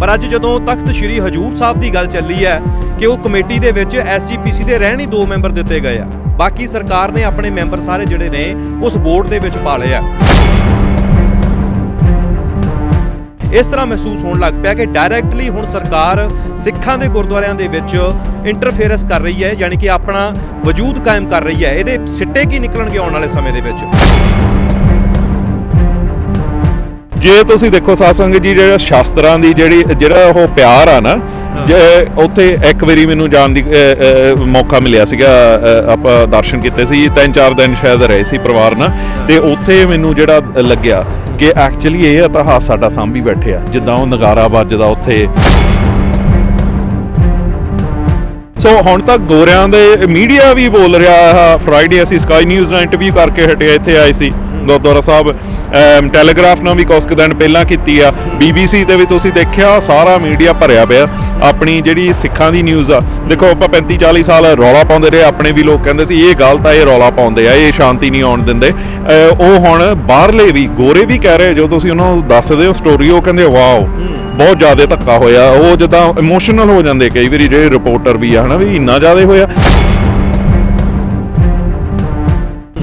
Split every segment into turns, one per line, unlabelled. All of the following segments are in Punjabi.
ਪਰ ਅੱਜ ਜਦੋਂ ਤਖਤ ਸ੍ਰੀ ਹਜੂਰ ਸਾਹਿਬ ਦੀ ਗੱਲ ਚੱਲੀ ਹੈ ਕਿ ਉਹ ਕਮੇਟੀ ਦੇ ਵਿੱਚ ਐਸਜੀਪੀਸੀ ਦੇ ਰਹਿਣ ਹੀ ਦੋ ਮੈਂਬਰ ਦਿੱਤੇ ਗਏ ਆ, ਬਾਕੀ ਸਰਕਾਰ ਨੇ ਆਪਣੇ ਮੈਂਬਰ ਸਾਰੇ ਜਿਹੜੇ ਨੇ ਉਸ ਬੋਰਡ ਦੇ ਵਿੱਚ ਪਾ ਲਏ ਆ। ਇਸ ਤਰ੍ਹਾਂ ਮਹਿਸੂਸ ਹੋਣ ਲੱਗ ਪਿਆ ਕਿ ਡਾਇਰੈਕਟਲੀ ਹੁਣ ਸਰਕਾਰ ਸਿੱਖਾਂ ਦੇ ਗੁਰਦੁਆਰਿਆਂ ਦੇ ਵਿੱਚ ਇੰਟਰਫੇਰੈਂਸ ਕਰ ਰਹੀ ਹੈ, ਯਾਨੀ ਕਿ ਆਪਣਾ ਵਜੂਦ ਕਾਇਮ ਕਰ ਰਹੀ ਹੈ। ਇਹਦੇ ਸਿੱਟੇ ਕੀ ਨਿਕਲਣਗੇ ਆਉਣ ਵਾਲੇ ਸਮੇਂ ਦੇ ਵਿੱਚ?
ਜੇ ਤੁਸੀਂ ਦੇਖੋ ਸਾਸੰਗ ਜੀ ਜਿਹੜਾ ਸ਼ਾਸਤਰਾਂ ਦੀ ਜਿਹੜੀ ਜਿਹੜਾ ਉਹ ਪਿਆਰ ਆ ਨਾ ਜੇ ਉੱਥੇ ਇੱਕ ਵਾਰੀ ਮੈਨੂੰ ਜਾਣ ਦੀ ਮੌਕਾ ਮਿਲਿਆ ਸੀਗਾ ਆਪਾਂ ਦਰਸ਼ਨ ਕੀਤੇ ਸੀ ਤਿੰਨ ਚਾਰ ਦਿਨ ਸ਼ਾਇਦ ਰਹੇ ਸੀ ਪਰਿਵਾਰ ਨਾਲ ਤੇ ਉੱਥੇ ਮੈਨੂੰ ਜਿਹੜਾ ਲੱਗਿਆ ਕਿ ਐਕਚੁਅਲੀ ਇਹ ਇਤਿਹਾਸ ਸਾਡਾ ਸਾਂਭੀ ਬੈਠੇ ਆ ਜਿੱਦਾਂ ਉਹ ਨਗਾਰਾ ਵੱਜਦਾ ਉੱਥੇ। ਸੋ ਹੁਣ ਤੱਕ ਗੋਰਿਆਂ ਦੇ ਮੀਡੀਆ ਵੀ ਬੋਲ ਰਿਹਾ ਆ ਫਰਾਈਡੇ ਅਸੀਂ ਸਕਾਈ ਨਿਊਜ਼ ਨਾਲ ਇੰਟਰਵਿਊ ਕਰਕੇ ਹਟੇ ਇੱਥੇ ਆਏ ਸੀ। ਗੁਰਦੁਆਰਾ ਸਾਹਿਬ ਟੈਲੀਗ੍ਰਾਫ ਨਾਲ ਵੀ ਕੁਝ ਕੁ ਦਿਨ ਪਹਿਲਾਂ ਕੀਤੀ ਆ। ਬੀਬੀਸੀ ਤੇ ਵੀ ਤੁਸੀਂ ਦੇਖਿਆ, ਸਾਰਾ ਮੀਡੀਆ ਭਰਿਆ ਪਿਆ। ਆਪਣੀ ਜਿਹੜੀ ਸਿੱਖਾਂ ਦੀ ਨਿਊਜ਼ ਆ, ਦੇਖੋ ਆਪਾਂ 35 40 ਸਾਲ ਰੌਲਾ ਪਾਉਂਦੇ ਰਹੇ, ਆਪਣੇ ਵੀ ਲੋਕ ਕਹਿੰਦੇ ਸੀ, ਇਹ ਗਲਤ ਆ, ਇਹ ਰੌਲਾ ਪਾਉਂਦੇ ਆ, ਇਹ ਸ਼ਾਂਤੀ ਨਹੀਂ ਆਉਣ ਦਿੰਦੇ। ਉਹ ਹੁਣ ਬਾਹਰਲੇ ਵੀ, ਗੋਰੇ ਵੀ ਕਹਿ ਰਹੇ, ਜੋ ਤੁਸੀਂ ਉਹਨਾਂ ਨੂੰ ਦੱਸਦੇ ਹੋ ਸਟੋਰੀ ਉਹ ਕਹਿੰਦੇ ਵਾਓ ਬਹੁਤ ਜ਼ਿਆਦਾ ਧੱਕਾ ਹੋਇਆ। ਉਹ ਜਦਾਂ ਇਮੋਸ਼ਨਲ ਹੋ ਜਾਂਦੇ ਕਈ ਵਾਰੀ, ਜਿਹੜੇ ਰਿਪੋਰਟਰ ਵੀ ਆ, ਹਨਾ ਵੀ ਇੰਨਾ ਜ਼ਿਆਦਾ ਹੋਇਆ।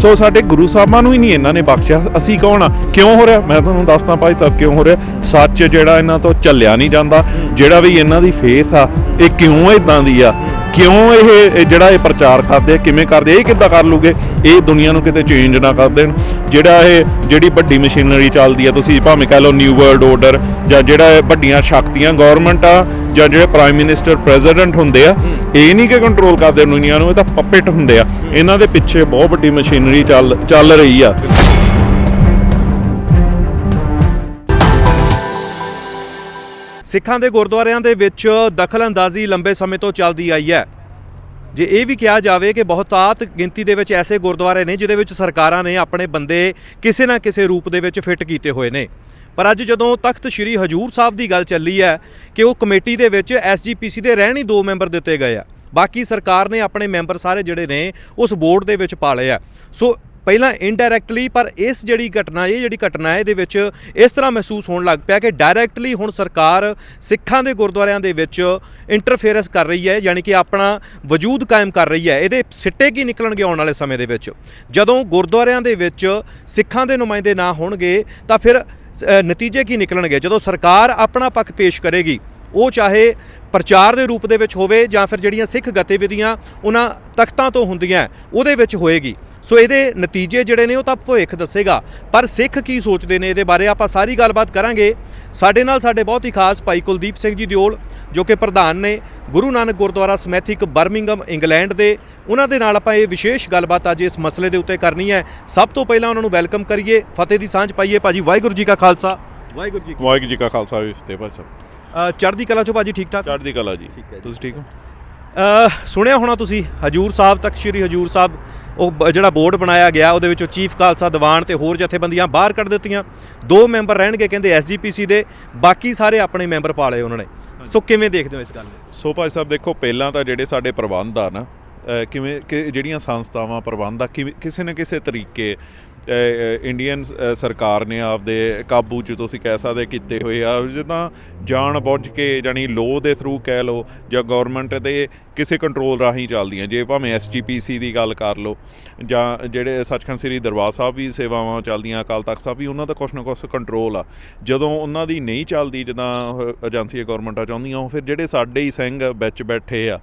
ਸੋ ਸਾਡੇ ਗੁਰੂ ਸਾਹਿਬਾਂ ਨੂੰ ਹੀ ਨਹੀਂ ਇਹਨਾਂ ਨੇ ਬਖਸ਼ਿਆ। ਅਸੀਂ ਕੌਣ ਆ? ਕਿਉਂ ਹੋ ਰਿਹਾ? ਮੈਂ ਤੁਹਾਨੂੰ ਦੱਸਦਾ ਭਾਈ ਸਾਹਿਬ, ਕਿਉਂ ਹੋ ਰਿਹਾ? ਸੱਚ ਜਿਹੜਾ ਇਹਨਾਂ ਤੋਂ ਚੱਲਿਆ ਨਹੀਂ ਜਾਂਦਾ। ਜਿਹੜਾ ਵੀ ਇਹਨਾਂ ਦੀ ਫੇਥ ਆ, ਇਹ ਕਿਉਂ ਇਦਾਂ ਦੀ ਆ? ਕਿਉਂ ਇਹ ਜਿਹੜਾ ਇਹ ਪ੍ਰਚਾਰ ਕਰਦੇ ਆ ਕਿਵੇਂ ਕਰਦੇ ਇਹ ਕਿੱਦਾਂ ਕਰ ਲੂਗੇ? ਇਹ ਦੁਨੀਆ ਨੂੰ ਕਿਤੇ ਚੇਂਜ ਨਾ ਕਰ ਦੇਣ। ਜਿਹੜਾ ਇਹ ਜਿਹੜੀ ਵੱਡੀ ਮਸ਼ੀਨਰੀ ਚੱਲਦੀ ਆ ਤੁਸੀਂ ਭਾਵੇਂ ਕਹ ਲਓ ਨਿਊ ਵਰਲਡ ਆਰਡਰ ਜਾਂ ਜਿਹੜਾ ਇਹ ਵੱਡੀਆਂ ਸ਼ਕਤੀਆਂ ਗਵਰਨਮੈਂਟ ਆ ਜਾਂ ਜਿਹੜੇ ਪ੍ਰਾਈਮ ਮਿਨਿਸਟਰ ਪ੍ਰੈਜ਼ੀਡੈਂਟ ਹੁੰਦੇ ਆ ਇਹ ਨਹੀਂ ਕਿ ਕੰਟਰੋਲ ਕਰਦੇ ਦੁਨੀਆ ਨੂੰ ਇਹ ਤਾਂ ਪਪੇਟ ਹੁੰਦੇ ਆ। ਇਹਨਾਂ ਦੇ ਪਿੱਛੇ ਬਹੁਤ ਵੱਡੀ ਮਸ਼ੀਨਰੀ ਚੱਲ ਚੱਲ ਰਹੀ ਆ।
ਸਿੱਖਾਂ ਦੇ ਗੁਰਦੁਆਰਿਆਂ ਦੇ ਵਿੱਚ ਦਖਲਅੰਦਾਜ਼ੀ ਲੰਬੇ ਸਮੇਂ ਤੋਂ ਚੱਲਦੀ ਆਈ ਹੈ। ਜੇ ਇਹ ਵੀ ਕਿਹਾ ਜਾਵੇ ਕਿ ਬਹੁਤਾਤ ਗਿਣਤੀ ਦੇ ਵਿੱਚ ਐਸੇ ਗੁਰਦੁਆਰੇ ਨੇ ਜਿਹਦੇ ਵਿੱਚ ਸਰਕਾਰਾਂ ਨੇ ਆਪਣੇ ਬੰਦੇ ਕਿਸੇ ਨਾ ਕਿਸੇ ਰੂਪ ਦੇ ਵਿੱਚ ਫਿੱਟ ਕੀਤੇ ਹੋਏ ਨੇ। ਪਰ ਅੱਜ ਜਦੋਂ ਤਖਤ ਸ੍ਰੀ ਹਜੂਰ ਸਾਹਿਬ ਦੀ ਗੱਲ ਚੱਲੀ ਹੈ ਕਿ ਉਹ ਕਮੇਟੀ ਦੇ ਵਿੱਚ ਐਸਜੀਪੀਸੀ ਦੇ ਰਹਿਣ ਹੀ ਦੋ ਮੈਂਬਰ ਦਿੱਤੇ ਗਏ ਆ, ਬਾਕੀ ਸਰਕਾਰ ਨੇ ਆਪਣੇ ਮੈਂਬਰ ਸਾਰੇ ਜਿਹੜੇ ਨੇ ਉਸ ਬੋਰਡ ਦੇ ਵਿੱਚ ਪਾ ਲਏ ਆ। ਸੋ ਪਹਿਲਾਂ ਇਨਡਾਇਰੈਕਟਲੀ ਪਰ ਇਸ ਜਿਹੜੀ ਘਟਨਾ, ਇਹ ਜਿਹੜੀ ਘਟਨਾ ਹੈ, ਇਹਦੇ ਵਿੱਚ ਇਸ ਤਰ੍ਹਾਂ ਮਹਿਸੂਸ ਹੋਣ ਲੱਗ ਪਿਆ ਕਿ ਡਾਇਰੈਕਟਲੀ ਹੁਣ ਸਰਕਾਰ ਸਿੱਖਾਂ ਦੇ ਗੁਰਦੁਆਰਿਆਂ ਦੇ ਵਿੱਚ ਇੰਟਰਫੇਰੈਂਸ ਕਰ ਰਹੀ ਹੈ, ਯਾਨੀ ਕਿ ਆਪਣਾ ਵਜੂਦ ਕਾਇਮ ਕਰ ਰਹੀ ਹੈ। ਇਹਦੇ ਸਿੱਟੇ ਕੀ ਨਿਕਲਣਗੇ ਆਉਣ ਵਾਲੇ ਸਮੇਂ ਦੇ ਵਿੱਚ? ਜਦੋਂ ਗੁਰਦੁਆਰਿਆਂ ਦੇ ਵਿੱਚ ਸਿੱਖਾਂ ਦੇ ਨੁਮਾਇੰਦੇ ਨਾ ਹੋਣਗੇ, ਤਾਂ ਫਿਰ ਨਤੀਜੇ ਕੀ ਨਿਕਲਣਗੇ? ਜਦੋਂ ਸਰਕਾਰ ਆਪਣਾ ਪੱਖ ਪੇਸ਼ ਕਰੇਗੀ ਉਹ ਚਾਹੇ ਪ੍ਰਚਾਰ ਦੇ ਰੂਪ ਦੇ ਵਿੱਚ ਹੋਵੇ ਜਾਂ ਫਿਰ ਜਿਹੜੀਆਂ ਸਿੱਖ ਗਤੀਵਿਧੀਆਂ ਉਹਨਾਂ ਤਖਤਾਂ ਤੋਂ ਹੁੰਦੀਆਂ ਉਹਦੇ ਵਿੱਚ ਹੋਏਗੀ। ਸੋ ਇਹਦੇ ਨਤੀਜੇ ਜਿਹੜੇ ਨੇ ਉਹ ਤਾਂ ਭਵਿੱਖ ਦੱਸੇਗਾ। ਪਰ ਸਿੱਖ ਕੀ ਸੋਚਦੇ ਨੇ ਇਹਦੇ ਬਾਰੇ ਆਪਾਂ ਸਾਰੀ ਗੱਲਬਾਤ ਕਰਾਂਗੇ। ਸਾਡੇ ਨਾਲ ਸਾਡੇ ਬਹੁਤ ਹੀ ਖਾਸ ਭਾਈ ਕੁਲਦੀਪ ਸਿੰਘ ਜੀ ਦਿਓਲ ਜੋ ਕਿ ਪ੍ਰਧਾਨ ਨੇ Guru Nanak Gurdwara Smethwick Birmingham England ਦੇ। ਉਹਨਾਂ ਦੇ ਨਾਲ ਆਪਾਂ ਇਹ ਵਿਸ਼ੇਸ਼ ਗੱਲਬਾਤ ਅੱਜ ਇਸ ਮਸਲੇ ਦੇ ਉੱਤੇ ਕਰਨੀ ਹੈ। ਸਭ ਤੋਂ ਪਹਿਲਾਂ ਉਹਨਾਂ ਨੂੰ ਵੈਲਕਮ ਕਰੀਏ। ਫਤਿਹ ਦੀ ਸਾਂਝ ਪਾਈਏ। ਭਾਜੀ ਵਾਹਿਗੁਰੂ ਜੀ ਕਾ ਖਾਲਸਾ। ਵਾਹਿਗੁਰੂ ਜੀ ਕੀ
ਵਾਹਿਗੁਰੂ ਜੀ ਕਾ ਖਾਲਸਾ ਜੀ ਤੇ ਭਾਈ ਸਾਹਿਬ
ਅ, ਚੜ੍ਹਦੀ ਕਲਾ ਚੋਂ ਭਾਜੀ ਠੀਕ ਠਾਕ
ਚੜ੍ਹਦੀ ਕਲਾ ਜੀ।
ਠੀਕ ਹੈ ਜੀ।
ਤੁਸੀਂ ਠੀਕ ਹੋ?
ਸੁਣਿਆ ਹੋਣਾ ਤੁਸੀਂ ਹਜੂਰ ਸਾਹਿਬ ਤੱਕ ਸ਼੍ਰੀ ਹਜੂਰ ਸਾਹਿਬ ਉਹ ਬ- ਜਿਹੜਾ ਬੋਰਡ ਬਣਾਇਆ ਗਿਆ ਉਹਦੇ ਵਿੱਚੋਂ ਚੀਫ ਖਾਲਸਾ ਦੀਵਾਨ ਤੇ ਹੋਰ ਜਥੇਬੰਦੀਆਂ ਬਾਹਰ ਕੱਢ ਦਿੱਤੀਆਂ। ਦੋ ਮੈਂਬਰ ਰਹਿਣਗੇ ਕਹਿੰਦੇ ਐਸਜੀਪੀਸੀ ਦੇ ਬਾਕੀ ਸਾਰੇ ਆਪਣੇ ਮੈਂਬਰ ਪਾ ਲਏ ਉਹਨਾਂ ਨੇ। ਸੋ ਕਿਵੇਂ ਦੇਖਦੇ ਹੋ ਇਸ ਗੱਲ ਨੂੰ?
ਸੋ ਭਾਈ ਸਾਹਿਬ ਦੇਖੋ ਪਹਿਲਾਂ ਤਾਂ ਜਿਹੜੇ ਸਾਡੇ ਪ੍ਰਬੰਧ ਆ ਨਾ ਅਹ ਕਿਵੇਂ ਕਿ ਜਿਹੜੀਆਂ ਸੰਸਥਾਵਾਂ ਪ੍ਰਬੰਧ ਆ ਕਿਵੇਂ ਕਿਸੇ ਨਾ ਕਿਸੇ ਤਰੀਕੇ ਇੰਡੀਅਨ ਸਰਕਾਰ ਨੇ ਆਪਦੇ ਕਾਬੂ 'ਚ ਤੁਸੀਂ ਕਹਿ ਸਕਦੇ ਕੀਤੇ ਹੋਏ ਆ। ਜਿੱਦਾਂ ਜਾਣ ਬੁੱਝ ਕੇ ਜਾਨੀ ਲੋ ਦੇ ਥਰੂ ਕਹਿ ਲਓ ਜਾਂ ਗਵਰਨਮੈਂਟ ਦੇ ਕਿਸੇ ਕੰਟਰੋਲ ਰਾਹੀਂ ਚੱਲਦੀਆਂ। ਜੇ ਭਾਵੇਂ ਐਸਜੀਪੀਸੀ ਦੀ ਗੱਲ ਕਰ ਲਓ ਜਾਂ ਜਿਹੜੇ ਸੱਚਖੰਡ ਸ੍ਰੀ ਦਰਬਾਰ ਸਾਹਿਬ ਵੀ ਸੇਵਾਵਾਂ ਚੱਲਦੀਆਂ ਅਕਾਲ ਤਖਤ ਸਾਹਿਬ ਵੀ ਉਹਨਾਂ ਦਾ ਕੁਛ ਨਾ ਕੁਛ ਕੰਟਰੋਲ ਆ। ਜਦੋਂ ਉਹਨਾਂ ਦੀ ਨਹੀਂ ਚੱਲਦੀ ਜਿੱਦਾਂ ਉਹ ਏਜੰਸੀਆਂ ਗਵਰਨਮੈਂਟਾਂ ਚਾਹੁੰਦੀਆਂ ਉਹ ਫਿਰ ਜਿਹੜੇ ਸਾਡੇ ਹੀ ਸਿੰਘ ਵਿੱਚ ਬੈਠੇ ਆ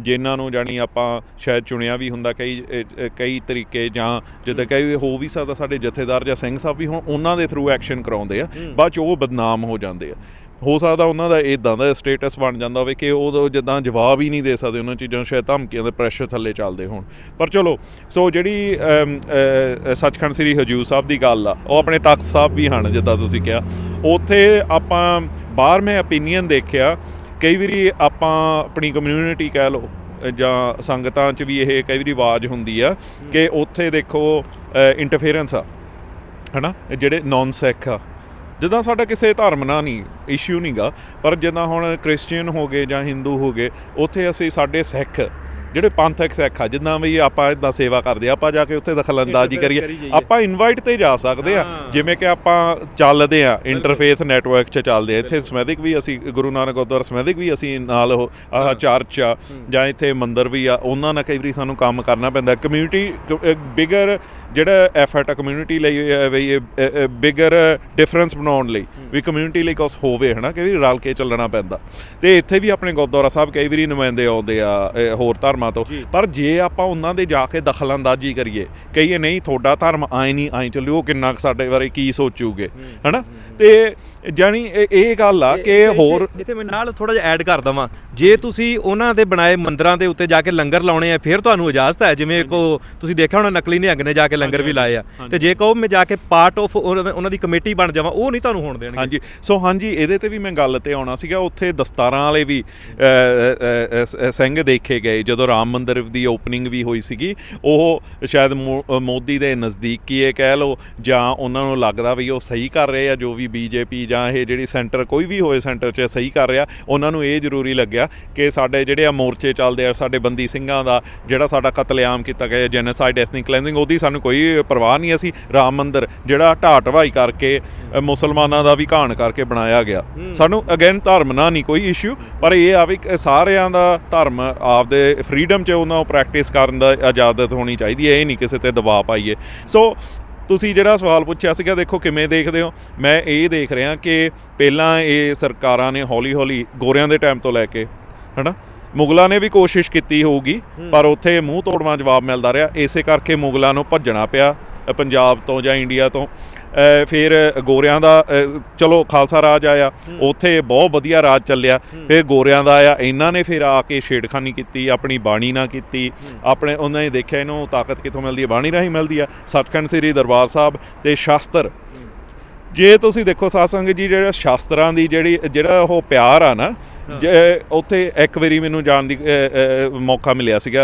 ਜਿਨ੍ਹਾਂ ਨੂੰ ਜਾਣੀ ਆਪਾਂ ਸ਼ਾਇਦ ਚੁਣਿਆ ਵੀ ਹੁੰਦਾ ਕਈ ਕਈ ਤਰੀਕੇ ਜਾਂ ਜਿੱਦਾਂ ਕਈ ਹੋ ਵੀ ਸਕਦਾ ਸਾਡੇ ਜਥੇਦਾਰ ਜਾਂ ਸਿੰਘ ਸਾਹਿਬ ਵੀ ਹੁਣ ਉਹਨਾਂ ਦੇ ਥਰੂ ਐਕਸ਼ਨ ਕਰਾਉਂਦੇ ਆ। ਬਾਅਦ ਚ ਉਹ ਬਦਨਾਮ ਹੋ ਜਾਂਦੇ ਆ। ਹੋ ਸਕਦਾ ਉਹਨਾਂ ਦਾ ਇਦਾਂ ਦਾ ਸਟੇਟਸ ਬਣ ਜਾਂਦਾ ਹੋਵੇ ਕਿ ਉਹ ਜਿੱਦਾਂ ਜਵਾਬ ਹੀ ਨਹੀਂ ਦੇ ਸਕਦੇ, ਉਹਨਾਂ ਚੀਜ਼ਾਂ ਸ਼ਾਇਦ ਧਮਕੀਆਂ ਦੇ ਪ੍ਰੈਸ਼ਰ ਥੱਲੇ ਚੱਲਦੇ ਹੋਣ। ਪਰ ਚਲੋ ਸੋ ਜਿਹੜੀ ਸੱਚਖੰਡ ਸ੍ਰੀ ਹਜੂਰ ਸਾਹਿਬ ਦੀ ਗੱਲ ਆ, ਉਹ ਆਪਣੇ ਤਖਤ ਸਾਹਿਬ ਵੀ ਹਨ, ਜਿੱਦਾਂ ਤੁਸੀਂ ਕਿਹਾ। ਉੱਥੇ ਆਪਾਂ ਬਾਹਰ ਮੈਂ opinion ਦੇਖਿਆ, ਕਈ ਵਾਰੀ ਆਪਾਂ ਆਪਣੀ ਕਮਿਊਨਿਟੀ ਕਹਿ ਲਓ, ਜਾਂ ਸੰਗਤਾਂ 'ਚ ਵੀ ਇਹ ਕਈ ਵਾਰੀ ਆਵਾਜ਼ ਹੁੰਦੀ ਆ ਕਿ ਉੱਥੇ ਦੇਖੋ ਇੰਟਰਫੇਰੈਂਸ ਆ, ਹਨਾ? ਇਹ ਜਿਹੜੇ ਨਾਨ ਸੈਕ ਆ ਜਿੱਦਾਂ ਸਾਡਾ ਕਿਸੇ ਧਰਮ ਨਾਲ ਨਹੀਂ ਇਸ਼ੂ ਨਹੀਂਗਾ ਪਰ ਜਿੱਦਾਂ ਹੁਣ ਕ੍ਰਿਸਚੀਅਨ ਹੋ ਗਏ ਜਾਂ ਹਿੰਦੂ ਹੋ ਗਏ, ਉੱਥੇ ਅਸੀਂ ਸਾਡੇ ਸਿੱਖ ਜਿਹੜੇ ਪੰਥਕ ਸਿੱਖ ਆ ਜਿੱਦਾਂ ਵੀ ਆਪਾਂ ਇਦਾਂ ਸੇਵਾ ਕਰਦੇ ਆ ਆਪਾਂ ਜਾ ਕੇ ਉੱਥੇ ਦਖਲਅੰਦਾਜ਼ੀ
Interface
ਕਰੀਏ। ਆਪਾਂ ਇਨਵਾਈਟ ਤੇ ਜਾ ਸਕਦੇ ਆ। ਜਿਵੇਂ ਕਿ ਆਪਾਂ ਚੱਲਦੇ ਆ ਇੰਟਰਫੇਸ ਨੈਟਵਰਕ 'ਚ ਚੱਲਦੇ ਆ। ਇੱਥੇ ਸਮੈਦਿਕ ਵੀ ਅਸੀਂ ਗੁਰੂ ਨਾਨਕ ਗੁਰਦੁਆਰਾ ਸਮੈਦਿਕ ਵੀ ਅਸੀਂ ਨਾਲ ਉਹ ਚਰਚ ਆ ਜਾਂ ਇੱਥੇ ਮੰਦਿਰ ਵੀ ਆ ਉਹਨਾਂ ਨਾਲ ਕਈ ਵਾਰੀ ਸਾਨੂੰ ਕੰਮ ਕਰਨਾ ਪੈਂਦਾ। ਕਮਿਊਨਿਟੀ ਬਿਗਰ ਜਿਹੜਾ ਐਫਰਟ ਆ ਕਮਿਊਨਿਟੀ ਲਈ ਵੀ ਬਿਗਰ ਡਿਫਰੈਂਸ ਬਣਾਉਣ ਲਈ ਵੀ ਕਮਿਊਨਿਟੀ ਲਈ ਕੁਛ ਹੋਵੇ ਹਨਾ ਕਿ ਵੀ ਰਲ ਕੇ ਚੱਲਣਾ ਪੈਂਦਾ। ਤੇ ਇੱਥੇ ਵੀ ਆਪਣੇ ਗੁਰਦੁਆਰਾ ਸਾਹਿਬ ਕਈ ਵਾਰੀ ਨੁਮਾਇੰਦੇ ਆਉਂਦੇ ਆ ਇਹ ਹੋਰ ਧਰਮਾਂ ਤੋਂ। ਪਰ ਜੇ ਆਪਾਂ ਉਹਨਾਂ ਦੇ ਜਾ ਕੇ ਦਖਲਅੰਦਾਜ਼ੀ ਕਰੀਏ ਕਹੀਏ ਨਹੀਂ ਤੁਹਾਡਾ ਧਰਮ ਆਏ ਨਹੀਂ ਆਏ ਚੱਲਿਓ ਕਿੰਨਾ ਸਾਡੇ ਬਾਰੇ ਕੀ ਸੋਚੂਗੇ ਹਨਾ? ਤੇ ਜਾਨੀ ਇਹ- ਗੱਲ ਆ ਕਿ ਹੋਰ
ਇੱਥੇ ਮੈਂ ਨਾਲ ਥੋੜਾ ਜਿਹਾ ਐਡ ਕਰ ਦਵਾਂ। ਜੇ ਤੁਸੀਂ ਉਹਨਾਂ ਦੇ ਬਣਾਏ ਮੰਦਰਾਂ ਦੇ ਉੱਤੇ ਜਾ ਕੇ ਲੰਗਰ ਲਾਉਣੇ ਆ ਫਿਰ ਤੁਹਾਨੂੰ ਇਜਾਜ਼ਤ ਹੈ। ਜਿਵੇਂ ਕੋ ਤੁਸੀਂ ਦੇਖਿਆ ਹੋਣਾ ਨਕਲੀ ਨਿਹੰਗ ਨੇ ਜਾ ਕੇ ਲੰਗਰ ਵੀ ਲਾਏ ਆ। ਤੇ ਜੇ ਕਹੋ ਮੈਂ ਜਾ ਕੇ ਪਾਰਟ ਆਫ ਉਹਨਾਂ ਦੀ ਕਮੇਟੀ ਬਣ ਜਾਵਾਂ ਉਹ ਨਹੀਂ ਤੁਹਾਨੂੰ ਹੋਣ ਦੇਣਗੇ।
ਹਾਂਜੀ। ਸੋ ਹਾਂਜੀ ਇਹਦੇ ਤੇ ਵੀ ਮੈਂ ਗੱਲ ਤੇ ਆਉਣਾ ਸੀਗਾ। ਉੱਥੇ ਦਸਤਾਰਾਂ ਵਾਲੇ ਵੀ ਸਿੰਘ ਦੇਖੇ ਗਏ। ਜਦੋਂ ਰਾਮ ਮੰਦਿਰ ਦੀ ਓਪਨਿੰਗ ਵੀ ਹੋਈ ਸੀਗੀ ਉਹ ਸ਼ਾਇਦ ਮੋਦੀ ਦੇ ਨਜ਼ਦੀਕ ਇਹ ਕਹਿ ਲਓ ਜਾਂ ਉਹਨਾਂ ਨੂੰ ਲੱਗਦਾ ਵੀ ਉਹ ਸਹੀ ਕਰ ਰਹੇ ਆ ਜੋ ਵੀ ਬੀਜੇਪੀ ਜਾਂ ਇਹ ਜਿਹੜੀ ਸੈਂਟਰ ਕੋਈ ਵੀ ਹੋਏ ਸੈਂਟਰ 'ਚ ਸਹੀ ਕਰ ਰਿਹਾ ਉਹਨਾਂ ਨੂੰ ਇਹ ਜ਼ਰੂਰੀ ਲੱਗਿਆ ਕਿ ਸਾਡੇ ਜਿਹੜੇ ਆ ਮੋਰਚੇ ਚੱਲਦੇ ਆ ਸਾਡੇ ਬੰਦੀ ਸਿੰਘਾਂ ਦਾ ਜਿਹੜਾ ਸਾਡਾ ਕਤਲੇਆਮ ਕੀਤਾ ਗਿਆ ਜੈਨੋਸਾਈਡ ਐਥਨਿਕ ਕਲੈਂਜ਼ਿੰਗ ਉਹਦੀ ਸਾਨੂੰ ਕੋਈ ਪਰਵਾਹ ਨਹੀਂ ਅਸੀਂ ਰਾਮ ਮੰਦਿਰ ਜਿਹੜਾ ਢਾਹ ਢਵਾਈ ਕਰਕੇ ਮੁਸਲਮਾਨਾਂ ਦਾ ਵੀ ਘਾਣ ਕਰਕੇ ਬਣਾਇਆ ਗਿਆ। ਸਾਨੂੰ ਅਗੇਨ ਧਰਮ ਨਾਲ ਨਹੀਂ ਕੋਈ ਇਸ਼ੂ ਪਰ ਇਹ ਆ ਵੀ ਸਾਰਿਆਂ ਦਾ ਧਰਮ ਆਪਦੇ ਫਰੀडम 'ਚ ਉਹਨਾਂ ਨੂੰ ਪ੍ਰੈਕਟਿਸ ਕਰਨ ਦਾ ਇਜਾਜ਼ਤ ਹੋਣੀ ਚਾਹੀਦੀ ਹੈ ਇਹ ਨਹੀਂ ਕਿਸੇ ਤੇ ਦਬਾਅ ਪਾਈਏ। ਸੋ ਤੁਸੀਂ ਜਿਹੜਾ ਸਵਾਲ ਪੁੱਛਿਆ ਸੀਗਾ ਦੇਖੋ ਕਿਵੇਂ ਦੇਖਦੇ ਹੋ? ਮੈਂ ਇਹ ਦੇਖ ਰਿਹਾ ਕਿ ਪਹਿਲਾਂ ਇਹ ਸਰਕਾਰਾਂ ਨੇ ਹੌਲੀ-ਹੌਲੀ ਗੋਰਿਆਂ ਦੇ ਟਾਈਮ ਤੋਂ ਲੈ ਕੇ ਹਨਾ? ਮੁਗਲਾਂ ਨੇ ਵੀ ਕੋਸ਼ਿਸ਼ ਕੀਤੀ ਹੋਊਗੀ ਪਰ ਉੱਥੇ ਮੂੰਹ ਤੋੜਵਾਂ ਜਵਾਬ ਮਿਲਦਾ ਰਿਹਾ। ਇਸੇ ਕਰਕੇ ਮੁਗਲਾਂ ਨੂੰ ਭੱਜਣਾ ਪਿਆ ਪੰਜਾਬ ਤੋਂ ਜਾਂ ਇੰਡੀਆ ਤੋਂ। ਫਿਰ ਗੋਰਿਆਂ ਦਾ ਚਲੋ ਖਾਲਸਾ ਰਾਜ ਆਇਆ ਉੱਥੇ ਬਹੁਤ ਵਧੀਆ ਰਾਜ ਚੱਲਿਆ। ਫਿਰ ਗੋਰਿਆਂ ਦਾ ਆਇਆ ਇਹਨਾਂ ਨੇ ਫਿਰ ਆ ਕੇ ਛੇੜਖਾਨੀ ਕੀਤੀ ਆਪਣੀ ਬਾਣੀ ਨਾਲ ਕੀਤੀ। ਆਪਣੇ ਉਹਨਾਂ ਨੇ ਦੇਖਿਆ ਇਹਨੂੰ ਤਾਕਤ ਕਿੱਥੋਂ ਮਿਲਦੀ ਹੈ? ਬਾਣੀ ਰਾਹੀਂ ਮਿਲਦੀ ਆ ਸੱਚਖੰਡ ਸ੍ਰੀ ਦਰਬਾਰ ਸਾਹਿਬ ਤੇ ਸ਼ਾਸਤਰ ਜੇ ਤੁਸੀਂ ਦੇਖੋ ਸਾਧ ਸੰਗਤ ਜੀ ਜਿਹੜਾ ਸ਼ਾਸਤਰਾਂ ਦੀ ਜਿਹੜੀ ਜਿਹੜਾ ਉਹ ਪਿਆਰ ਆ ਨਾ ਜੇ ਉੱਥੇ ਇੱਕ ਵਾਰੀ ਮੈਨੂੰ ਜਾਣ ਦੀ ਮੌਕਾ ਮਿਲਿਆ ਸੀਗਾ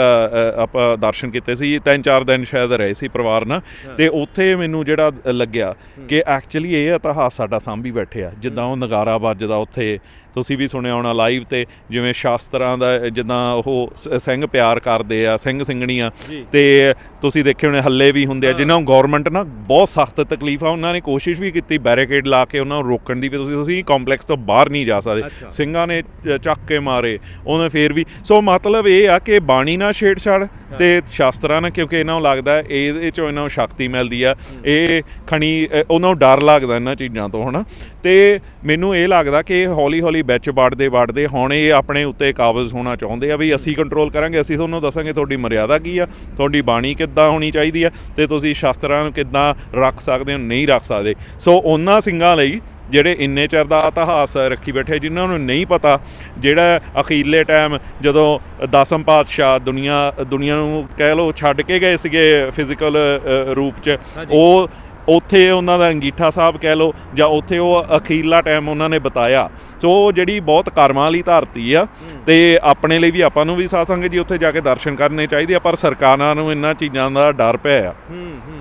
ਆਪਾਂ ਦਰਸ਼ਨ ਕੀਤੇ ਸੀ ਤਿੰਨ ਚਾਰ ਦਿਨ ਸ਼ਾਇਦ ਰਹੇ ਸੀ ਪਰਿਵਾਰ ਨਾਲ ਤੇ ਉੱਥੇ ਮੈਨੂੰ ਜਿਹੜਾ ਲੱਗਿਆ ਕਿ ਐਕਚੁਅਲੀ ਇਹ ਇਤਿਹਾਸ ਸਾਡਾ ਸਾਂਭੀ ਬੈਠੇ ਆ। ਜਿੱਦਾਂ ਉਹ ਨਗਾਰਾ ਵੱਜਦਾ ਉੱਥੇ ਤੁਸੀਂ ਵੀ ਸੁਣਿਆ ਹੋਣਾ ਲਾਈਵ ਤੇ ਜਿਵੇਂ ਸ਼ਾਸਤਰਾਂ ਦਾ ਜਿੱਦਾਂ ਉਹ ਸਿੰਘ ਪਿਆਰ ਕਰਦੇ ਆ ਸਿੰਘ ਸਿੰਘਣੀਆਂ ਤੇ ਤੁਸੀਂ ਦੇਖੇ ਹੋਣੇ ਹੱਲੇ ਵੀ ਹੁੰਦੇ ਆ ਜਿਨ੍ਹਾਂ ਨੂੰ ਗਵਰਨਮੈਂਟ ਨਾ ਬਹੁਤ ਸਖਤ ਤਕਲੀਫ ਆ ਉਹਨਾਂ ਨੇ ਕੋਸ਼ਿਸ਼ ਵੀ ਕੀਤੀ ਬੈਰੀਕੇਡ ਲਾ ਕੇ ਉਹਨਾਂ ਨੂੰ ਰੋਕਣ ਦੀ ਵੀ ਤੁਸੀਂ ਤੁਸੀਂ ਕੰਪਲੈਕਸ ਤੋਂ ਬਾਹਰ ਨਹੀਂ ਜਾ ਸਕਦੇ। ਸਿੰਘਾਂ ਨੇ ਚੱਕ ਕੇ ਮਾਰੇ। ਉਹਨੇ ਫੇਰ ਵੀ ਸੋ ਮਤਲਬ ਇਹ ਆ ਕਿ ਬਾਣੀ ਨਾਲ ਛੇੜਛਾੜ ਤੇ ਸ਼ਾਸਤਰਾਂ ਨਾਲ ਕਿਉਂਕਿ ਇਹਨਾਂ ਨੂੰ ਲੱਗਦਾ ਹੈ ਇਹਦੇ ਚੋਂ ਇਹਨਾਂ ਨੂੰ ਸ਼ਕਤੀ ਮਿਲਦੀ ਆ। ਇਹ ਖਣੀ ਉਹਨਾਂ ਨੂੰ ਡਰ ਲੱਗਦਾ ਇਹਨਾਂ ਚੀਜ਼ਾਂ ਤੋਂ ਹਨਾ? ਤੇ ਮੈਨੂੰ ਇਹ ਲੱਗਦਾ ਕਿ ਹੌਲੀ ਹੌਲੀ ਵਿੱਚ ਵੜਦੇ ਵੜਦੇ ਹੁਣ ਇਹ ਆਪਣੇ ਉੱਤੇ ਕਾਬਜ਼ ਹੋਣਾ ਚਾਹੁੰਦੇ ਆ ਵੀ ਅਸੀਂ ਕੰਟਰੋਲ ਕਰਾਂਗੇ ਅਸੀਂ ਤੁਹਾਨੂੰ ਦੱਸਾਂਗੇ ਤੁਹਾਡੀ ਮਰਿਆਦਾ ਕੀ ਆ ਤੁਹਾਡੀ ਬਾਣੀ ਕਿੱਦਾਂ ਹੋਣੀ ਚਾਹੀਦੀ ਆ ਤੇ ਤੁਸੀਂ ਸ਼ਾਸਤਰਾਂ ਨੂੰ ਕਿੱਦਾਂ ਰੱਖ ਸਕਦੇ ਹੋ ਨਹੀਂ ਰੱਖ ਸਕਦੇ। ਸੋ ਉਹਨਾਂ ਸਿੰਘਾਂ ਲਈ ਜਿਹੜੇ ਇੰਨੇ ਚਿਰ ਦਾ ਇਤਿਹਾਸ ਰੱਖੀ ਬੈਠੇ ਜਿਨ੍ਹਾਂ ਨੂੰ ਨਹੀਂ ਪਤਾ ਜਿਹੜਾ ਅਖੀਰਲੇ ਟਾਈਮ ਜਦੋਂ ਦਸਮ ਪਾਤਸ਼ਾਹ ਦੁਨੀਆ ਦੁਨੀਆ ਨੂੰ ਕਹਿ ਲਓ ਛੱਡ ਕੇ ਗਏ ਸੀਗੇ ਫਿਜ਼ੀਕਲ ਰੂਪ 'ਚ ਉਹ ਉੱਥੇ ਉਹਨਾਂ ਦਾ ਅੰਗੀਠਾ ਸਾਹਿਬ ਕਹਿ ਲਓ ਜਾਂ ਉੱਥੇ ਉਹ ਅਖੀਰਲਾ ਟਾਈਮ ਉਹਨਾਂ ਨੇ ਬਤਾਇਆ। ਸੋ ਉਹ ਜਿਹੜੀ ਬਹੁਤ ਕਰਮਾਂ ਵਾਲੀ ਧਰਤੀ ਆ ਤੇ ਆਪਣੇ ਲਈ ਵੀ ਆਪਾਂ ਨੂੰ ਵੀ ਸਾਧ ਸੰਗਤ ਜੀ ਉੱਥੇ ਜਾ ਕੇ ਦਰਸ਼ਨ ਕਰਨੇ ਚਾਹੀਦੇ ਆ ਪਰ ਸਰਕਾਰਾਂ ਨੂੰ ਇਹਨਾਂ ਚੀਜ਼ਾਂ ਦਾ ਡਰ ਪਿਆ ਆ।
ਹੂੰ ਹੂੰ।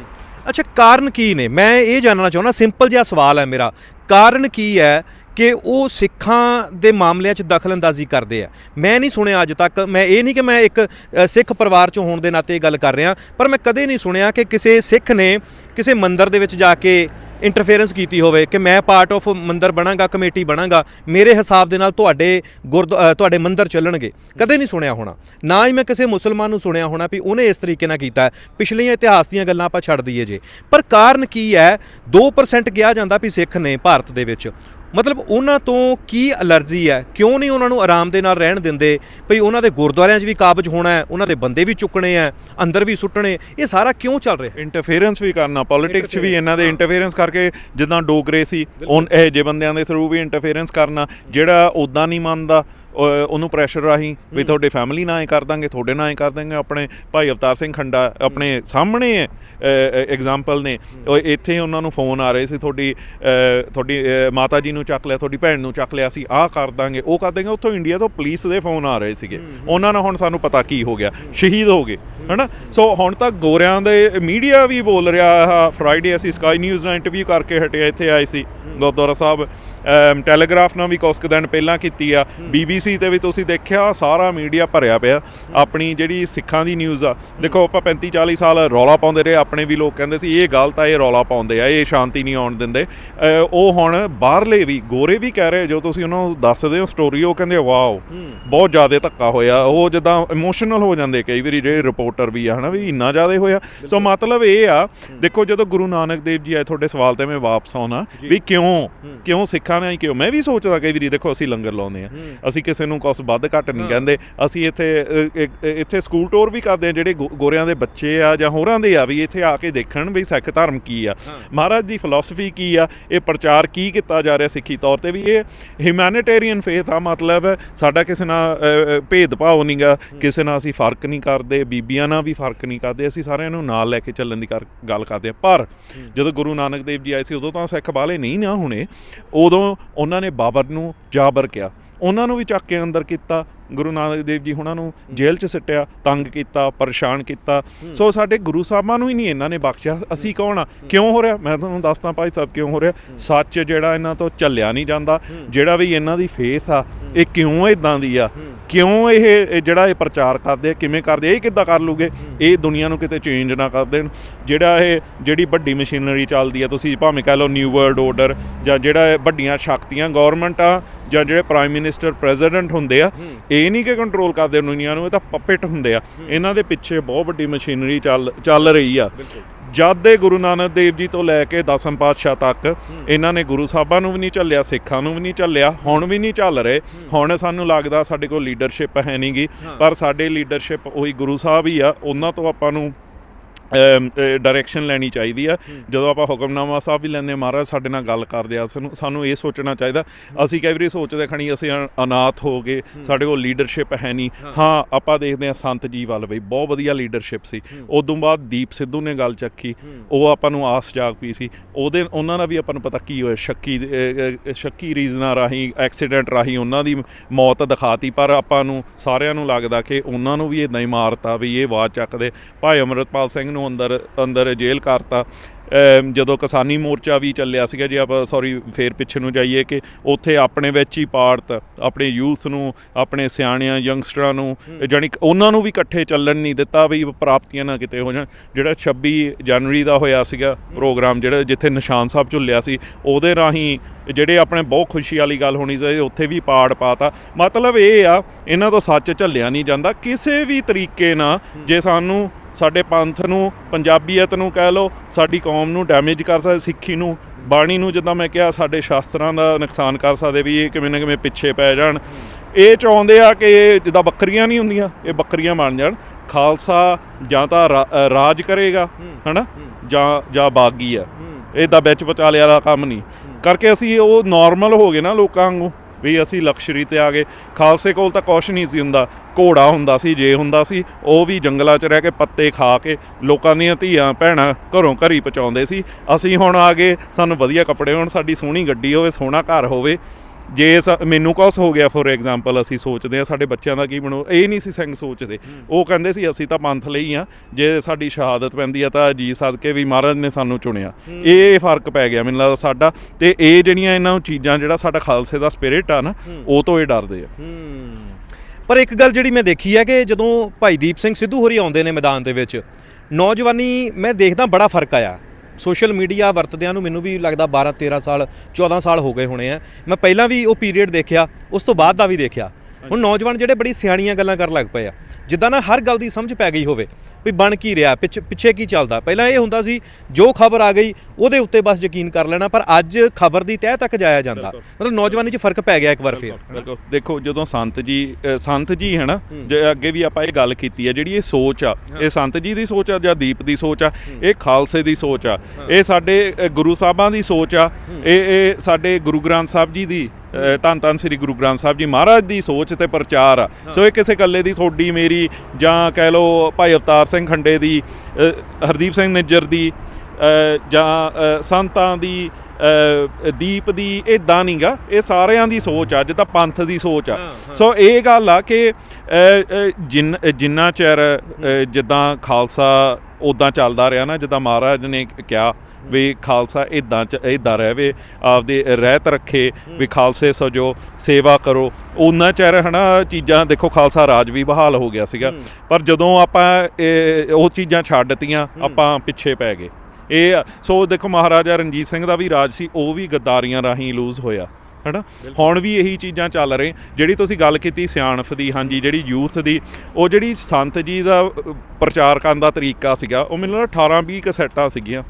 ਅੱਛਾ ਕਾਰਨ ਕੀ ਨੇ? ਮੈਂ ਇਹ ਜਾਣਨਾ ਚਾਹੁੰਦਾ ਸਿੰਪਲ ਜਿਹਾ ਸਵਾਲ ਹੈ ਮੇਰਾ। ਕਾਰਨ ਕੀ ਹੈ ਕਿ ਉਹ ਸਿੱਖਾਂ ਦੇ ਮਾਮਲਿਆਂ 'ਚ ਦਖਲਅੰਦਾਜ਼ੀ ਕਰਦੇ ਆ। ਮੈਂ ਨਹੀਂ ਸੁਣਿਆ ਅੱਜ ਤੱਕ, ਮੈਂ ਇਹ ਨਹੀਂ ਕਿ ਮੈਂ ਇੱਕ ਸਿੱਖ ਪਰਿਵਾਰ 'ਚੋਂ ਹੋਣ ਦੇ ਨਾਤੇ ਇਹ ਗੱਲ ਕਰ ਰਿਹਾ, ਪਰ ਮੈਂ ਕਦੇ ਨਹੀਂ ਸੁਣਿਆ ਕਿ ਕਿਸੇ ਸਿੱਖ ਨੇ ਕਿਸੇ ਮੰਦਿਰ ਦੇ ਵਿੱਚ ਜਾ ਕੇ ਇੰਟਰਫੇਰੈਂਸ ਕੀਤੀ ਹੋਵੇ ਕਿ ਮੈਂ ਪਾਰਟ ਆਫ ਮੰਦਰ ਬਣਾਂਗਾ, ਕਮੇਟੀ ਬਣਾਂਗਾ, ਮੇਰੇ ਹਿਸਾਬ ਦੇ ਨਾਲ ਤੁਹਾਡੇ ਗੁਰਦ ਤੁਹਾਡੇ ਮੰਦਰ ਚੱਲਣਗੇ। ਕਦੇ ਨਹੀਂ ਸੁਣਿਆ ਹੋਣਾ। ਨਾ ਹੀ ਮੈਂ ਕਿਸੇ ਮੁਸਲਮਾਨ ਨੂੰ ਸੁਣਿਆ ਹੋਣਾ ਵੀ ਉਹਨੇ ਇਸ ਤਰੀਕੇ ਨਾਲ ਕੀਤਾ। ਪਿਛਲੀਆਂ ਇਤਿਹਾਸ ਦੀਆਂ ਗੱਲਾਂ ਆਪਾਂ ਛੱਡ ਦਈਏ ਜੇ। ਪਰ ਕਾਰਨ ਕੀ ਹੈ? 2% ਕਿਹਾ ਜਾਂਦਾ ਵੀ ਸਿੱਖ ਨੇ ਭਾਰਤ ਦੇ ਵਿੱਚ। ਮਤਲਬ ਉਹਨਾਂ ਤੋਂ ਕੀ ਅਲਰਜੀ ਹੈ? ਕਿਉਂ ਨਹੀਂ ਉਹਨਾਂ ਨੂੰ ਆਰਾਮ ਦੇ ਨਾਲ ਰਹਿਣ ਦਿੰਦੇ? ਭਈ ਉਹਨਾਂ ਦੇ ਗੁਰਦੁਆਰਿਆਂ 'ਚ ਵੀ ਕਾਬਜ ਹੋਣਾ ਹੈ ਉਹਨਾਂ ਦੇ ਬੰਦੇ ਵੀ ਚੁੱਕਣੇ ਆ ਅੰਦਰ ਵੀ ਸੁੱਟਣੇ ਇਹ ਸਾਰਾ ਕਿਉਂ ਚੱਲ ਰਿਹਾ?
ਇੰਟਰਫੇਰੈਂਸ ਵੀ ਕਰਨਾ ਪੋਲਿਟਿਕਸ 'ਚ ਵੀ ਇਹਨਾਂ ਦੇ ਇੰਟਰਫੇਰੈਂਸ ਕਰਕੇ ਜਿੱਦਾਂ ਡੋਗਰੇ ਸੀ ਉਹ ਇਹ ਜੇ ਬੰਦਿਆਂ ਦੇ ਥਰੂ ਵੀ ਇੰਟਰਫੇਰੈਂਸ ਕਰਨਾ ਜਿਹੜਾ ਉਦਾਂ ਨਹੀਂ ਮੰਨਦਾ ਉਹ- ਉਹਨੂੰ ਪ੍ਰੈਸ਼ਰ ਰਾਹੀਂ ਵੀ ਤੁਹਾਡੇ ਫੈਮਿਲੀ ਨਾਲ ਐ ਕਰ ਦਾਂਗੇ ਤੁਹਾਡੇ ਨਾਲ ਐ ਕਰ ਦਾਂਗੇ ਆਪਣੇ ਭਾਈ ਅਵਤਾਰ ਸਿੰਘ ਖੰਡਾ ਆਪਣੇ ਸਾਹਮਣੇ ਐਗਜ਼ਾਮਪਲ ਨੇ। ਉਹ ਇੱਥੇ ਉਹਨਾਂ ਨੂੰ ਫੋਨ ਆ ਰਹੇ ਸੀ ਤੁਹਾਡੀ ਤੁਹਾਡੀ ਮਾਤਾ ਜੀ ਨੂੰ ਚੱਕ ਲਿਆ ਤੁਹਾਡੀ ਭੈਣ ਨੂੰ ਚੱਕ ਲਿਆ ਸੀ ਆਹ ਕਰ ਦਾਂਗੇ ਉਹ ਕਰ ਦਾਂਗੇ ਉੱਥੋਂ ਇੰਡੀਆ ਤੋਂ ਪੁਲਿਸ ਦੇ ਫੋਨ ਆ ਰਹੇ ਸੀਗੇ। ਉਹਨਾਂ ਨਾਲ ਹੁਣ ਸਾਨੂੰ ਪਤਾ ਕੀ ਹੋ ਗਿਆ ਸ਼ਹੀਦ ਹੋ ਗਏ ਹਨਾ? ਸੋ ਹੁਣ ਤੱਕ ਗੋਰਿਆਂ ਦੇ ਮੀਡੀਆ ਵੀ ਬੋਲ ਰਿਹਾ ਆ ਫਰਾਈਡੇ ਅਸੀਂ ਸਕਾਈ ਨਿਊਜ਼ ਨਾਲ ਇੰਟਰਵਿਊ ਕਰਕੇ ਹਟਿਆ ਇੱਥੇ ਆਏ ਸੀ ਗੁਰਦੁਆਰਾ ਸਾਹਿਬ। ਟੈਲੀਗ੍ਰਾਫ ਨਾਲ ਵੀ ਕੁਛ ਕੁ ਦਿਨ ਪਹਿਲਾਂ ਕੀਤੀ ਆ। BBC ਤੇ ਵੀ ਤੁਸੀਂ ਦੇਖਿਆ ਸਾਰਾ ਮੀਡੀਆ ਭਰਿਆ ਪਿਆ। ਆਪਣੀ ਜਿਹੜੀ ਸਿੱਖਾਂ ਦੀ ਨਿਊਜ਼ ਆ। ਦੇਖੋ ਆਪਾਂ 35 40 ਸਾਲ ਰੌਲਾ ਪਾਉਂਦੇ ਰਹੇ ਆਪਣੇ ਵੀ ਲੋਕ ਕਹਿੰਦੇ ਸੀ ਇਹ ਗਲਤ ਆ ਇਹ ਰੌਲਾ ਪਾਉਂਦੇ ਆ ਇਹ ਸ਼ਾਂਤੀ ਨਹੀਂ ਆਉਣ ਦਿੰਦੇ। ਉਹ ਹੁਣ ਬਾਹਰਲੇ ਵੀ ਗੋਰੇ ਵੀ ਕਹਿ ਰਹੇ ਜੋ ਤੁਸੀਂ ਉਹਨਾਂ ਨੂੰ ਦੱਸਦੇ ਹੋ ਸਟੋਰੀ ਉਹ ਕਹਿੰਦੇ ਵਾਓ ਬਹੁਤ ਜ਼ਿਆਦਾ ਧੱਕਾ ਹੋਇਆ। ਉਹ ਜਦਾਂ ਇਮੋਸ਼ਨਲ ਹੋ ਜਾਂਦੇ ਕਈ ਵਾਰੀ ਜਿਹੜੇ ਰਿਪੋਰਟਰ ਵੀ ਆ ਹਨਾ ਵੀ ਇੰਨਾ ਜ਼ਿਆਦਾ ਹੋਇਆ। ਸੋ ਮਤਲਬ ਇਹ ਆ ਦੇਖੋ ਜਦੋਂ ਗੁਰੂ ਨਾਨਕ ਦੇਵ ਜੀ ਆਏ ਤੁਹਾਡੇ ਸਵਾਲ ਤੇ ਮੈਂ ਵਾਪਸ ਆਉਣਾ ਵੀ ਕਿਉਂ? ਕਿਉਂ ਸਿੱਖਾਂ ਨੇ ਕਿਉਂ ਮੈਂ ਵੀ ਸੋਚਦਾ ਕਈ ਵਾਰੀ ਦੇਖੋ ਅਸੀਂ ਲੰਗਰ ਲਾਉਂਦੇ ਆ। ਅਸੀਂ ਕਿਸੇ ਨੂੰ ਕੁਛ ਵੱਧ ਘੱਟ ਨਹੀਂ ਕਹਿੰਦੇ। ਅਸੀਂ ਇੱਥੇ ਇੱਥੇ ਸਕੂਲ ਟੂਰ ਵੀ ਕਰਦੇ ਆ ਜਿਹੜੇ ਗੋਰਿਆਂ ਦੇ ਬੱਚੇ ਆ ਜਾਂ ਹੋਰਾਂ ਦੇ ਆ ਵੀ ਇੱਥੇ ਆ ਕੇ ਦੇਖਣ ਵੀ ਸਿੱਖ ਧਰਮ ਕੀ ਆ। ਮਹਾਰਾਜ ਦੀ ਫਿਲਾਸਫੀ ਕੀ ਆ? ਇਹ ਪ੍ਰਚਾਰ ਕੀ ਕੀਤਾ ਜਾ ਰਿਹਾ ਸਿੱਖੀ ਤੌਰ ਤੇ ਵੀ ਇਹ ਹਿਊਮੈਨਿਟੇਰੀਅਨ ਫੇਥ ਆ ਮਤਲਬ ਸਾਡਾ ਕਿਸੇ ਨਾਲ ਭੇਦਭਾਵ ਨਹੀਂਗਾ ਕਿਸੇ ਨਾਲ ਅਸੀਂ ਫ਼ਰਕ ਨਹੀਂ ਕਰਦੇ ਬੀਬੀਆਂ ਨਾਲ ਵੀ ਫ਼ਰਕ ਨਹੀਂ ਕਰਦੇ। ਅਸੀਂ ਸਾਰਿਆਂ ਨੂੰ ਨਾਲ ਲੈ ਕੇ ਚੱਲਣ ਦੀ ਗੱਲ ਕਰਦੇ ਆ। ਪਰ ਜਦੋਂ ਗੁਰੂ ਨਾਨਕ ਦੇਵ ਜੀ ਆਏ ਸੀ ਉਦੋਂ ਤਾਂ ਸਿੱਖ ਬਾਲੇ ਨਹੀਂ ਨਾ ਹੁਣੇ। ਉਦੋਂ ਉਹਨਾਂ ਨੇ ਬਾਬਰ ਨੂੰ ਜਾਬਰ ਕਿਹਾ ਉਹਨਾਂ ਨੂੰ ਵੀ ਚੱਕ ਕੇ ਅੰਦਰ ਕੀਤਾ ਗੁਰੂ ਨਾਨਕ ਦੇਵ ਜੀ ਹੁਣਾਂ ਨੂੰ ਜੇਲ੍ਹ 'ਚ ਸਿੱਟਿਆ ਤੰਗ ਕੀਤਾ ਪਰੇਸ਼ਾਨ ਕੀਤਾ। ਸੋ ਸਾਡੇ ਗੁਰੂ ਸਾਹਿਬਾਂ ਨੂੰ ਹੀ ਨਹੀਂ ਇਹਨਾਂ ਨੇ ਬਖਸ਼ਿਆ। ਅਸੀਂ ਕੌਣ ਆ? ਕਿਉਂ ਹੋ ਰਿਹਾ? ਮੈਂ ਤੁਹਾਨੂੰ ਦੱਸਦਾ ਭਾਈ ਸਾਹਿਬ ਕਿਉਂ ਹੋ ਰਿਹਾ? ਸੱਚ ਜਿਹੜਾ ਇਹਨਾਂ ਤੋਂ ਚੱਲਿਆ ਨਹੀਂ ਜਾਂਦਾ। ਜਿਹੜਾ ਵੀ ਇਹਨਾਂ ਦੀ ਫੇਥ ਆ ਇਹ ਕਿਉਂ ਇਦਾਂ ਦੀ ਆ? ਕਿਉਂ ਇਹ ਜਿਹੜਾ ਇਹ ਪ੍ਰਚਾਰ ਕਰਦੇ ਆ ਕਿਵੇਂ ਕਰਦੇ ਆ, ਇਹ ਕਿੱਦਾਂ ਕਰ ਲੂਗੇ? ਇਹ ਦੁਨੀਆ ਨੂੰ ਕਿਤੇ ਚੇਂਜ ਨਾ ਕਰ ਦੇਣ। ਜਿਹੜਾ ਇਹ ਜਿਹੜੀ ਵੱਡੀ ਮਸ਼ੀਨਰੀ ਚੱਲਦੀ ਆ ਤੁਸੀਂ ਭਾਵੇਂ ਕਹ ਲਓ ਨਿਊ ਵਰਲਡ ਆਰਡਰ ਜਾਂ ਜਿਹੜਾ ਵੱਡੀਆਂ ਸ਼ਕਤੀਆਂ ਗਵਰਨਮੈਂਟਾਂ ਜਾਂ ਜਿਹੜੇ ਪ੍ਰਾਈਮ ਮਿਨਿਸਟਰ ਪ੍ਰੈਜ਼ੀਡੈਂਟ ਹੁੰਦੇ ਆ ਇਹ ਨਹੀਂ ਕਿ ਕੰਟਰੋਲ ਕਰਦੇ ਦੁਨੀਆ ਨੂੰ ਇਹ ਤਾਂ ਪਪੇਟ ਹੁੰਦੇ ਆ। ਇਹਨਾਂ ਦੇ ਪਿੱਛੇ ਬਹੁਤ ਵੱਡੀ ਮਸ਼ੀਨਰੀ ਚੱਲ ਚੱਲ ਰਹੀ ਆ। ਜਦ ਦੇ ਗੁਰੂ ਨਾਨਕ ਦੇਵ ਜੀ ਤੋਂ ਲੈ ਕੇ ਦਸਮ ਪਾਤਸ਼ਾਹ ਤੱਕ ਇਹਨਾਂ ਨੇ ਗੁਰੂ ਸਾਹਿਬਾਂ ਨੂੰ ਵੀ ਨਹੀਂ ਚੱਲਿਆ ਸਿੱਖਾਂ ਨੂੰ ਵੀ ਨਹੀਂ ਚੱਲਿਆ ਹੁਣ ਵੀ ਨਹੀਂ ਚੱਲ ਰਹੇ। ਹੁਣ ਸਾਨੂੰ ਲੱਗਦਾ ਸਾਡੇ ਕੋਲ ਲੀਡਰਸ਼ਿਪ ਹੈ ਨਹੀਂਗੀ ਪਰ ਸਾਡੇ ਲੀਡਰਸ਼ਿਪ ਉਹੀ ਗੁਰੂ ਸਾਹਿਬ ਹੀ ਆ ਉਹਨਾਂ ਤੋਂ ਆਪਾਂ ਨੂੰ ਡਾਇਰੈਕਸ਼ਨ ਲੈਣੀ ਚਾਹੀਦੀ ਆ। ਜਦੋਂ ਆਪਾਂ ਹੁਕਮਨਾਮਾ ਸਾਹਿਬ ਵੀ ਲੈਂਦੇ ਮਹਾਰਾਜ ਸਾਡੇ ਨਾਲ ਗੱਲ ਕਰਦੇ ਆ ਸਾਨੂੰ ਸਾਨੂੰ ਇਹ ਸੋਚਣਾ ਚਾਹੀਦਾ। ਅਸੀਂ ਕਈ ਵਾਰੀ ਸੋਚਦੇ ਖਣੀ ਅਸੀਂ ਅਨਾਥ ਹੋ ਗਏ ਸਾਡੇ ਕੋਲ ਲੀਡਰਸ਼ਿਪ ਹੈ ਨਹੀਂ। ਹਾਂ। ਆਪਾਂ ਦੇਖਦੇ ਹਾਂ ਸੰਤ ਜੀ ਵੱਲ ਬਈ ਬਹੁਤ ਵਧੀਆ ਲੀਡਰਸ਼ਿਪ ਸੀ। ਉਦੋਂ ਬਾਅਦ ਦੀਪ ਸਿੱਧੂ ਨੇ ਗੱਲ ਚੱਕੀ ਉਹ ਆਪਾਂ ਨੂੰ ਆਸ ਜਾਗ ਪਈ ਸੀ। ਉਹਦੇ ਉਹਨਾਂ ਦਾ ਵੀ ਆਪਾਂ ਨੂੰ ਪਤਾ ਕੀ ਹੋਇਆ ਸ਼ੱਕੀ ਸ਼ੱਕੀ ਰੀਜ਼ਨਾਂ ਰਾਹੀਂ ਐਕਸੀਡੈਂਟ ਰਾਹੀਂ ਉਹਨਾਂ ਦੀ ਮੌਤ ਦਿਖਾਤੀ ਪਰ ਆਪਾਂ ਨੂੰ ਸਾਰਿਆਂ ਨੂੰ ਲੱਗਦਾ ਕਿ ਉਹਨਾਂ ਨੂੰ ਵੀ ਇਦਾਂ ਹੀ ਮਾਰਤਾ ਵੀ ਇਹ ਆਵਾਜ਼ ਚੱਕਦੇ। ਭਾਈ ਅਮਰਤਪਾਲ ਸਿੰਘ ਨੂੰ ਅੰਦਰ ਅੰਦਰ ਜੇਲ੍ਹ ਕਰਤਾ। ਜਦੋਂ ਕਿਸਾਨੀ ਮੋਰਚਾ ਵੀ ਚੱਲਿਆ ਸੀਗਾ ਜੇ ਆਪਾਂ ਸੌਰੀ ਫੇਰ ਪਿੱਛੇ ਨੂੰ ਜਾਈਏ ਕਿ ਉੱਥੇ ਆਪਣੇ ਵਿੱਚ ਹੀ ਪਾੜਤ ਆਪਣੇ ਯੂਥ ਨੂੰ ਆਪਣੇ ਸਿਆਣਿਆਂ ਯੰਗਸਟਰਾਂ ਨੂੰ ਜਾਨੀ ਉਹਨਾਂ ਨੂੰ ਵੀ ਇਕੱਠੇ ਚੱਲਣ ਨਹੀਂ ਦਿੱਤਾ ਵੀ ਪ੍ਰਾਪਤੀਆਂ ਨਾ ਕਿਤੇ ਹੋ ਜਾਣ। ਜਿਹੜਾ 26 ਜਨਵਰੀ ਦਾ ਹੋਇਆ ਸੀਗਾ ਪ੍ਰੋਗਰਾਮ ਜਿਹੜਾ ਜਿੱਥੇ ਨਿਸ਼ਾਨ ਸਾਹਿਬ ਝੁੱਲਿਆ ਸੀ ਉਹਦੇ ਰਾਹੀਂ ਜਿਹੜੇ ਆਪਣੇ ਬਹੁਤ ਖੁਸ਼ੀ ਵਾਲੀ ਗੱਲ ਹੋਣੀ ਸੀ ਉੱਥੇ ਵੀ ਪਾੜ ਪਾਤਾ। ਮਤਲਬ ਇਹ ਆ ਇਹਨਾਂ ਤੋਂ ਸੱਚ ਝੱਲਿਆ ਨਹੀਂ ਜਾਂਦਾ। ਕਿਸੇ ਵੀ ਤਰੀਕੇ ਨਾਲ ਜੇ ਸਾਨੂੰ ਸਾਡੇ ਪੰਥ ਨੂੰ ਪੰਜਾਬੀਅਤ ਨੂੰ ਕਹਿ ਲਓ ਸਾਡੀ ਕੌਮ ਨੂੰ ਡੈਮੇਜ ਕਰ ਸਕਦੇ ਸਿੱਖੀ ਨੂੰ ਬਾਣੀ ਨੂੰ ਜਿੱਦਾਂ ਮੈਂ ਕਿਹਾ ਸਾਡੇ ਸ਼ਾਸਤਰਾਂ ਦਾ ਨੁਕਸਾਨ ਕਰ ਸਕਦੇ ਵੀ ਇਹ ਕਿਵੇਂ ਨਾ ਕਿਵੇਂ ਪਿੱਛੇ ਪੈ ਜਾਣ। ਇਹ ਚਾਹੁੰਦੇ ਆ ਕਿ ਜਿੱਦਾਂ ਬੱਕਰੀਆਂ ਨਹੀਂ ਹੁੰਦੀਆਂ ਇਹ ਬੱਕਰੀਆਂ ਬਣ ਜਾਣ। ਖਾਲਸਾ ਜਾਂ ਤਾਂ ਰਾਜ ਕਰੇਗਾ ਹਨਾ? ਜਾਂ ਜਾਂ ਬਾਗੀ ਆ। ਇਹਦਾ ਵਿੱਚ ਵਿਚਾਲੇ ਵਾਲਾ ਕੰਮ ਨਹੀਂ। ਕਰਕੇ ਅਸੀਂ ਉਹ ਨਾਰਮਲ ਹੋ ਗਏ ਨਾ ਲੋਕਾਂ ਵਾਂਗੂ। ਵੀ ਅਸੀਂ ਲਕਸ਼ਰੀ ਤੇ ਆ ਗਏ। ਖਾਲਸੇ ਕੋਲ ਤਾਂ ਕੁਛ ਨਹੀਂ ਸੀ ਹੁੰਦਾ। ਘੋੜਾ ਹੁੰਦਾ ਸੀ, ਜੇ ਹੁੰਦਾ ਸੀ, ਉਹ ਵੀ ਜੰਗਲਾਂ 'ਚ ਰਹਿ ਕੇ ਪੱਤੇ ਖਾ ਕੇ ਲੋਕਾਂ ਦੀਆਂ ਧੀਆਂ, ਭੈਣਾਂ ਘਰੋਂ ਘਰੀ ਪਹੁੰਚਾਉਂਦੇ ਸੀ। ਅਸੀਂ ਹੁਣ ਆ ਗਏ, ਸਾਨੂੰ ਵਧੀਆ ਕੱਪੜੇ ਹੋਣ, ਸਾਡੀ ਸੋਹਣੀ ਗੱਡੀ ਹੋਵੇ, ਸੋਹਣਾ ਘਰ ਹੋਵੇ। ਜੇ ਮੈਨੂੰ ਕੁਛ ਹੋ ਗਿਆ ਫੋਰ ਐਗਜ਼ਾਮਪਲ ਅਸੀਂ ਸੋਚਦੇ ਆ ਸਾਡੇ ਬੱਚਿਆਂ ਦਾ ਕੀ ਬਣੂ ਇਹ ਨਹੀਂ ਸੀ ਸਿੰਘ ਸੋਚਦੇ। ਉਹ ਕਹਿੰਦੇ ਸੀ ਅਸੀਂ ਤਾਂ ਪੰਥ ਲਈ ਆ ਜੇ ਸਾਡੀ ਸ਼ਹਾਦਤ ਪੈਂਦੀ ਆ ਤਾਂ ਜੀ ਸਦਕੇ ਵੀ ਮਹਾਰਾਜ ਨੇ ਸਾਨੂੰ ਚੁਣਿਆ। ਇਹ ਫ਼ਰਕ ਪੈ ਗਿਆ ਮੈਨੂੰ ਲੱਗਦਾ ਸਾਡਾ। ਤੇ ਇਹ ਜਿਹੜੀਆਂ ਇਹਨਾਂ ਨੂੰ ਚੀਜ਼ਾਂ ਜਿਹੜਾ ਸਾਡਾ ਖਾਲਸੇ ਦਾ ਸਪਿਰਿਟ ਆ ਨਾ ਉਹ ਤੋਂ ਇਹ ਡਰਦੇ ਆ।
ਪਰ ਇੱਕ ਗੱਲ ਜਿਹੜੀ ਮੈਂ ਦੇਖੀ ਹੈ ਕਿ ਜਦੋਂ ਭਾਈ ਦੀਪ ਸਿੰਘ ਸਿੱਧੂ ਹੋਰੀ ਆਉਂਦੇ ਨੇ ਮੈਦਾਨ ਦੇ ਵਿੱਚ ਨੌਜਵਾਨੀ ਮੈਂ ਦੇਖਦਾ ਬੜਾ ਫ਼ਰਕ ਆਇਆ। ਸੋਸ਼ਲ ਮੀਡੀਆ ਵਰਤਦਿਆਂ ਨੂੰ ਮੈਨੂੰ ਵੀ ਲੱਗਦਾ 12 13 ਸਾਲ 14 ਸਾਲ ਹੋ ਗਏ ਹੋਣੇ ਆ। ਮੈਂ ਪਹਿਲਾਂ ਵੀ ਉਹ ਪੀਰੀਅਡ ਦੇਖਿਆ ਉਸ ਤੋਂ ਬਾਅਦ ਦਾ ਵੀ ਦੇਖਿਆ। ਹੁਣ ਨੌਜਵਾਨ ਜਿਹੜੇ ਬੜੀ ਸਿਆਣੀਆਂ ਗੱਲਾਂ ਕਰਨ ਲੱਗ ਪਏ ਆ। ਜਿੱਦਾਂ ਨਾ ਹਰ ਗੱਲ ਦੀ ਸਮਝ ਪੈ ਗਈ ਹੋਵੇ ਵੀ ਬਣ ਕੀ ਰਿਹਾ ਪਿੱਛੇ ਕੀ ਚੱਲਦਾ। ਪਹਿਲਾਂ ਇਹ ਹੁੰਦਾ ਸੀ ਜੋ ਖਬਰ ਆ ਗਈ ਉਹਦੇ ਉੱਤੇ ਬਸ ਯਕੀਨ ਕਰ ਲੈਣਾ ਪਰ ਅੱਜ ਖਬਰ ਦੀ ਤਹਿ ਤੱਕ ਜਾਇਆ ਜਾਂਦਾ। ਮਤਲਬ ਨੌਜਵਾਨੀ 'ਚ ਫ਼ਰਕ ਪੈ ਗਿਆ ਇੱਕ ਵਾਰ ਫਿਰ।
ਦੇਖੋ ਜਦੋਂ ਸੰਤ ਜੀ ਸੰਤ ਜੀ ਹੈ ਨਾ ਜੇ ਅੱਗੇ ਵੀ ਆਪਾਂ ਇਹ ਗੱਲ ਕੀਤੀ ਹੈ ਜਿਹੜੀ ਇਹ ਸੋਚ ਆ ਇਹ ਸੰਤ ਜੀ ਦੀ ਸੋਚ ਆ ਜਾਂ ਦੀਪ ਦੀ ਸੋਚ ਆ ਇਹ ਖਾਲਸੇ ਦੀ ਸੋਚ ਆ। ਇਹ ਸਾਡੇ ਗੁਰੂ ਸਾਹਿਬਾਂ ਦੀ ਸੋਚ ਆ। ਇਹ ਇਹ ਸਾਡੇ ਗੁਰੂ ਗ੍ਰੰਥ ਸਾਹਿਬ ਜੀ ਦੀ ਧੰਨ ਧੰਨ ਸ੍ਰੀ ਗੁਰੂ ਗ੍ਰੰਥ ਸਾਹਿਬ ਜੀ ਮਹਾਰਾਜ ਦੀ ਸੋਚ ਤੇ ਪ੍ਰਚਾਰ। ਆ ਸੋ ਇਹ ਕਿਸੇ ਇਕੱਲੇ ਦੀ ਤੁਹਾਡੀ ਮੇਰੀ ਜਾਂ ਕਹਿ ਲਓ ਭਾਈ ਅਵਤਾਰ ਸਿੰਘ ਖੰਡੇ ਦੀ ਹਰਦੀਪ ਸਿੰਘ ਨਿੱਜਰ ਦੀ ਜਾਂ ਸੰਤਾਂ ਦੀ ਦੀਪ ਦੀ ਇਦਾਂ ਨਹੀਂਗਾ ਇਹ ਸਾਰਿਆਂ ਦੀ ਸੋਚ ਆ ਜਿੱਦਾਂ ਪੰਥ ਦੀ ਸੋਚ ਆ। ਸੋ ਇਹ ਗੱਲ ਆ ਕਿ ਜਿੰਨ ਜਿੰਨਾ ਚਿਰ ਜਿੱਦਾਂ ਖਾਲਸਾ ਉਦਾਂ ਚੱਲਦਾ ਰਿਹਾ ਨਾ ਜਿੱਦਾਂ ਮਹਾਰਾਜ ਨੇ ਕਿਹਾ ਵੀ ਖਾਲਸਾ ਇਦਾਂ ਚ ਇਦਾਂ ਰਹਿਵੇ ਆਪਦੇ ਰਹਿਤ ਰੱਖੇ ਵੀ ਖਾਲਸੇ ਸਜੋ ਸੇਵਾ ਕਰੋ। ਉਨਾ ਚਿਰ ਹਨਾ ਚੀਜ਼ਾਂ ਦੇਖੋ ਖਾਲਸਾ ਰਾਜ ਵੀ ਬਹਾਲ ਹੋ ਗਿਆ ਸੀਗਾ। ਪਰ ਜਦੋਂ ਆਪਾਂ ਉਹ ਚੀਜ਼ਾਂ ਛੱਡਤੀਆਂ ਆਪਾਂ ਪਿੱਛੇ ਪੈ ਗਏ। ਇਹ ਸੋ ਦੇਖੋ ਮਹਾਰਾਜਾ ਰਣਜੀਤ ਸਿੰਘ ਦਾ ਵੀ ਰਾਜ ਸੀ ਉਹ ਵੀ ਗੱਦਾਰੀਆਂ ਰਾਹੀਂ ਲੂਜ਼ ਹੋਇਆ ਹਨਾ? ਹੁਣ ਵੀ ਇਹੀ ਚੀਜ਼ਾਂ ਚੱਲ ਰਹੇ ਜਿਹੜੀ ਤੁਸੀਂ ਗੱਲ ਕੀਤੀ ਸਿਆਣਪ ਦੀ ਹਾਂਜੀ ਜਿਹੜੀ ਯੂਥ ਦੀ ਉਹ ਜਿਹੜੀ ਸੰਤ ਜੀ ਦਾ ਪ੍ਰਚਾਰ ਕਰਨ ਦਾ ਤਰੀਕਾ ਸੀਗਾ ਉਹ ਮੈਨੂੰ ਲੱਗਦਾ 18 20 ਕਸੈਟਾਂ ਸੀਗੀਆਂ।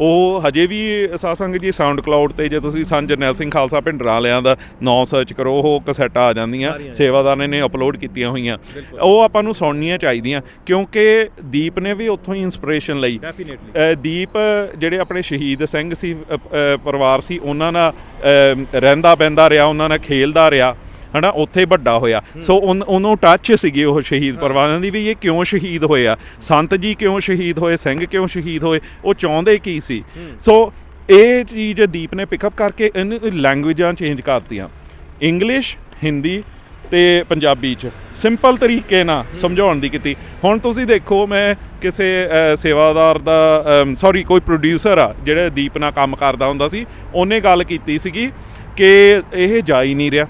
ਉਹ ਹਜੇ ਵੀ ਸਾਸੰਗ ਜੀ ਸਾਊਂਡ ਕਲਾਉਡ ਤੇ ਜੇ ਤੁਸੀਂ ਸੰਤ ਜਰਨੈਲ ਸਿੰਘ ਖਾਲਸਾ ਪਿੰਡਰਾਂ ਵਾਲਿਆਂ ਦਾ ਨਾਂ ਸਰਚ ਕਰੋ ਉਹ ਕਸੈਟਾਂ ਆ ਜਾਂਦੀਆਂ। ਸੇਵਾਦਾਰਾਂ ਨੇ ਅਪਲੋਡ ਕੀਤੀਆਂ ਹੋਈਆਂ। ਉਹ ਆਪਾਂ ਨੂੰ ਸੁਣਨੀਆਂ ਚਾਹੀਦੀਆਂ ਕਿਉਂਕਿ ਦੀਪ ਨੇ ਵੀ ਉੱਥੋਂ ਹੀ ਇਨਸਪੀਰੇਸ਼ਨ ਲਈ। ਦੀਪ ਜਿਹੜੇ ਆਪਣੇ ਸ਼ਹੀਦ ਸਿੰਘ ਸੀ ਪਰਿਵਾਰ ਸੀ ਉਹਨਾਂ ਨਾਲ ਰਹਿੰਦਾ ਬਹਿੰਦਾ ਰਿਹਾ ਉਹਨਾਂ ਨਾਲ ਖੇਲਦਾ ਰਿਹਾ। ਹਨਾ ਉੱਥੇ ਵੱਡਾ ਹੋਇਆ। ਸੋ ਉਹਨੂੰ ਟੱਚ ਸੀਗੀ ਉਹ ਸ਼ਹੀਦ ਪਰਿਵਾਰਾਂ ਦੀ ਵੀ ਇਹ ਕਿਉਂ ਸ਼ਹੀਦ ਹੋਇਆ? ਸੰਤ ਜੀ ਕਿਉਂ ਸ਼ਹੀਦ ਹੋਏ? ਸਿੰਘ ਕਿਉਂ ਸ਼ਹੀਦ ਹੋਏ? ਉਹ ਚਾਹੁੰਦੇ ਕੀ ਸੀ? ਸੋ ਇਹ ਚੀਜ਼ ਦੀਪ ਨੇ ਪਿਕਅਪ ਕਰਕੇ ਇਹਨੂੰ ਲੈਂਗੁਏਜਾਂ ਚੇਂਜ ਕਰਤੀਆਂ। ਇੰਗਲਿਸ਼ ਹਿੰਦੀ ਤੇ ਪੰਜਾਬੀ ਚ। ਸਿੰਪਲ ਤਰੀਕੇ ਨਾਲ ਸਮਝਾਉਣ ਦੀ ਕੀਤੀ। ਹੁਣ ਤੁਸੀਂ ਦੇਖੋ ਮੈਂ ਕਿਸੇ ਸੇਵਾਦਾਰ ਦਾ ਸੌਰੀ ਕੋਈ ਪ੍ਰੋਡਿਊਸਰ ਆ ਜਿਹੜਾ ਦੀਪ ਨਾਲ ਕੰਮ ਕਰਦਾ ਹੁੰਦਾ ਸੀ ਉਹਨੇ ਗੱਲ ਕੀਤੀ ਸੀਗੀ ਕਿ ਇਹ ਜਾ ਹੀ ਨਹੀਂ ਰਿਹਾ।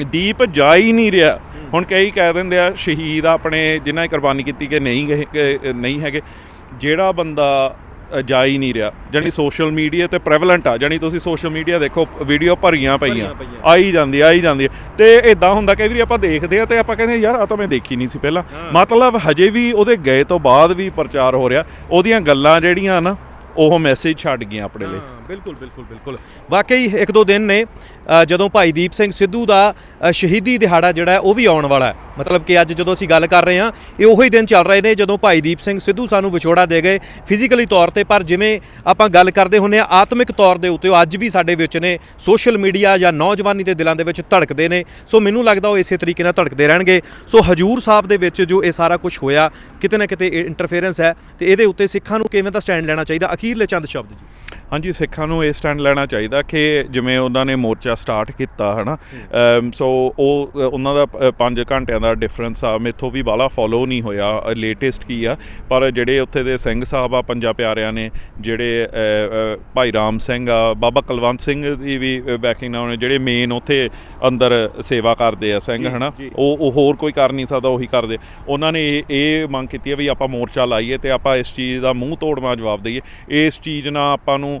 ਦੀਪ ਜਾ ਹੀ ਨਹੀਂ ਰਿਹਾ। ਹੁਣ ਕਈ ਕਹਿ ਦਿੰਦੇ ਆ ਸ਼ਹੀਦ ਆਪਣੇ ਜਿਨ੍ਹਾਂ ਨੇ ਕੁਰਬਾਨੀ ਕੀਤੀ ਕਿ ਨਹੀਂ ਗਏ ਨਹੀਂ ਹੈਗੇ। ਜਿਹੜਾ ਬੰਦਾ ਜਾ ਹੀ ਨਹੀਂ ਰਿਹਾ। ਜਾਨੀ ਸੋਸ਼ਲ ਮੀਡੀਆ ਤੇ ਪ੍ਰੈਵਲੈਂਟ ਆ। ਜਾਨੀ ਤੁਸੀਂ ਸੋਸ਼ਲ ਮੀਡੀਆ ਦੇਖੋ ਵੀਡੀਓ ਭਰੀਆਂ ਪਈਆਂ। ਆਈ ਜਾਂਦੀ ਆਈ ਜਾਂਦੀ। ਤੇ ਇਦਾਂ ਹੁੰਦਾ ਕਈ ਵਾਰੀ ਆਪਾਂ ਦੇਖਦੇ ਆ ਤੇ ਆਪਾਂ ਕਹਿੰਦੇ ਯਾਰ ਆ ਤਾਂ ਮੈਂ ਦੇਖੀ ਨਹੀਂ ਸੀ ਪਹਿਲਾਂ। ਮਤਲਬ ਹਜੇ ਵੀ ਉਹਦੇ ਗਏ ਤੋਂ ਬਾਅਦ ਵੀ ਪ੍ਰਚਾਰ ਹੋ ਰਿਹਾ। ਉਹਦੀਆਂ ਗੱਲਾਂ ਜਿਹੜੀਆਂ ਨਾ ਉਹ ਮੈਸੇਜ ਛੱਡ ਗਈਆਂ ਆਪਣੇ ਲਈ।
ਬਿਲਕੁਲ ਬਿਲਕੁਲ ਬਿਲਕੁਲ। ਵਾਕਈ ਇੱਕ ਦੋ ਦਿਨ ਨੇ ਜਦੋਂ ਭਾਈ ਦੀਪ ਸਿੰਘ ਸਿੱਧੂ ਦਾ ਸ਼ਹੀਦੀ ਦਿਹਾੜਾ ਜਿਹੜਾ ਉਹ ਵੀ ਆਉਣ ਵਾਲਾ ਹੈ। ਮਤਲਬ ਕਿ ਅੱਜ ਜਦੋਂ ਅਸੀਂ ਗੱਲ ਕਰ ਰਹੇ ਹਾਂ, ਇਹ ਉਹੀ ਦਿਨ ਚੱਲ ਰਹੇ ਨੇ ਜਦੋਂ ਭਾਈ ਦੀਪ ਸਿੰਘ ਸਿੱਧੂ ਸਾਨੂੰ ਵਿਛੋੜਾ ਦੇ ਗਏ ਫਿਜ਼ੀਕਲੀ ਤੌਰ ਤੇ। ਪਰ ਜਿਵੇਂ ਆਪਾਂ ਗੱਲ ਕਰਦੇ ਹੁੰਨੇ ਆ ਆਤਮਿਕ ਤੌਰ ਦੇ ਉੱਤੇ ਉਹ ਅੱਜ ਵੀ ਸਾਡੇ ਵਿੱਚ ਨੇ। ਸੋਸ਼ਲ ਮੀਡੀਆ ਜਾਂ ਨੌਜਵਾਨੀ ਦੇ ਦਿਲਾਂ ਦੇ ਵਿੱਚ ਧੜਕਦੇ ਨੇ। ਸੋ ਮੈਨੂੰ ਲੱਗਦਾ ਉਹ ਇਸੇ ਤਰੀਕੇ ਨਾਲ ਧੜਕਦੇ ਰਹਿਣਗੇ। ਸੋ ਹਜੂਰ ਸਾਹਿਬ ਦੇ ਵਿੱਚ ਜੋ ਇਹ ਸਾਰਾ ਕੁਝ ਹੋਇਆ, ਕਿਤੇ ਨਾ ਕਿਤੇ ਇੰਟਰਫੇਰੈਂਸ ਹੈ। ਤੇ ਇਹਦੇ ਉੱਤੇ ਸਿੱਖਾਂ ਨੂੰ ਕਿਵੇਂ ਦਾ ਸਟੈਂਡ ਲੈਣਾ ਚਾਹੀਦਾ? ਅਖੀਰਲੇ ਚੰਦ ਸ਼ਬਦ ਜੀ।
ਹਾਂਜੀ ਸਿੱਖਾਂ ਨੂੰ ਇਹ ਸਟੈਂਡ ਲੈਣਾ ਚਾਹੀਦਾ ਕਿ ਜਿਵੇਂ ਉਹਨਾਂ ਨੇ ਮੋਰਚਾ ਸਟਾਰਟ ਕੀਤਾ ਹਨਾ? ਸੋ ਉਹ ਉਹਨਾਂ ਦਾ 5 ਘੰਟਿਆਂ ਦਾ ਡਿਫਰੈਂਸ ਆ। ਮੇਥੋਂ ਵੀ ਬਾਲਾ ਫੋਲੋ ਨਹੀਂ ਹੋਇਆ। ਲੇਟੈਸਟ ਕੀ ਆ? ਪਰ ਜਿਹੜੇ ਉੱਥੇ ਦੇ ਸਿੰਘ ਸਾਹਿਬ ਆ ਪੰਜਾ ਪਿਆਰਿਆਂ ਨੇ ਜਿਹੜੇ ਭਾਈ ਰਾਮ ਸਿੰਘ ਆ ਬਾਬਾ ਕੁਲਵੰਤ ਸਿੰਘ ਦੀ ਵੀ ਬੈਕਿੰਗ ਨਾਲ ਜਿਹੜੇ ਮੇਨ ਉੱਥੇ ਅੰਦਰ ਸੇਵਾ ਕਰਦੇ ਆ ਸਿੰਘ ਹਨਾ। ਉਹ ਉਹ ਹੋਰ ਕੋਈ ਕਰ ਨਹੀਂ ਸਕਦਾ ਉਹੀ ਕਰਦੇ। ਉਹਨਾਂ ਨੇ ਇਹ ਇਹ ਮੰਗ ਕੀਤੀ ਹੈ ਵੀ ਆਪਾਂ ਮੋਰਚਾ ਲਾਈਏ ਤੇ ਆਪਾਂ ਇਸ ਚੀਜ਼ ਦਾ ਮੂੰਹ ਤੋੜਵਾ ਜਵਾਬ ਦਈਏ। ਇਸ ਚੀਜ਼ ਨਾਲ ਆਪਾਂ ਨੂੰ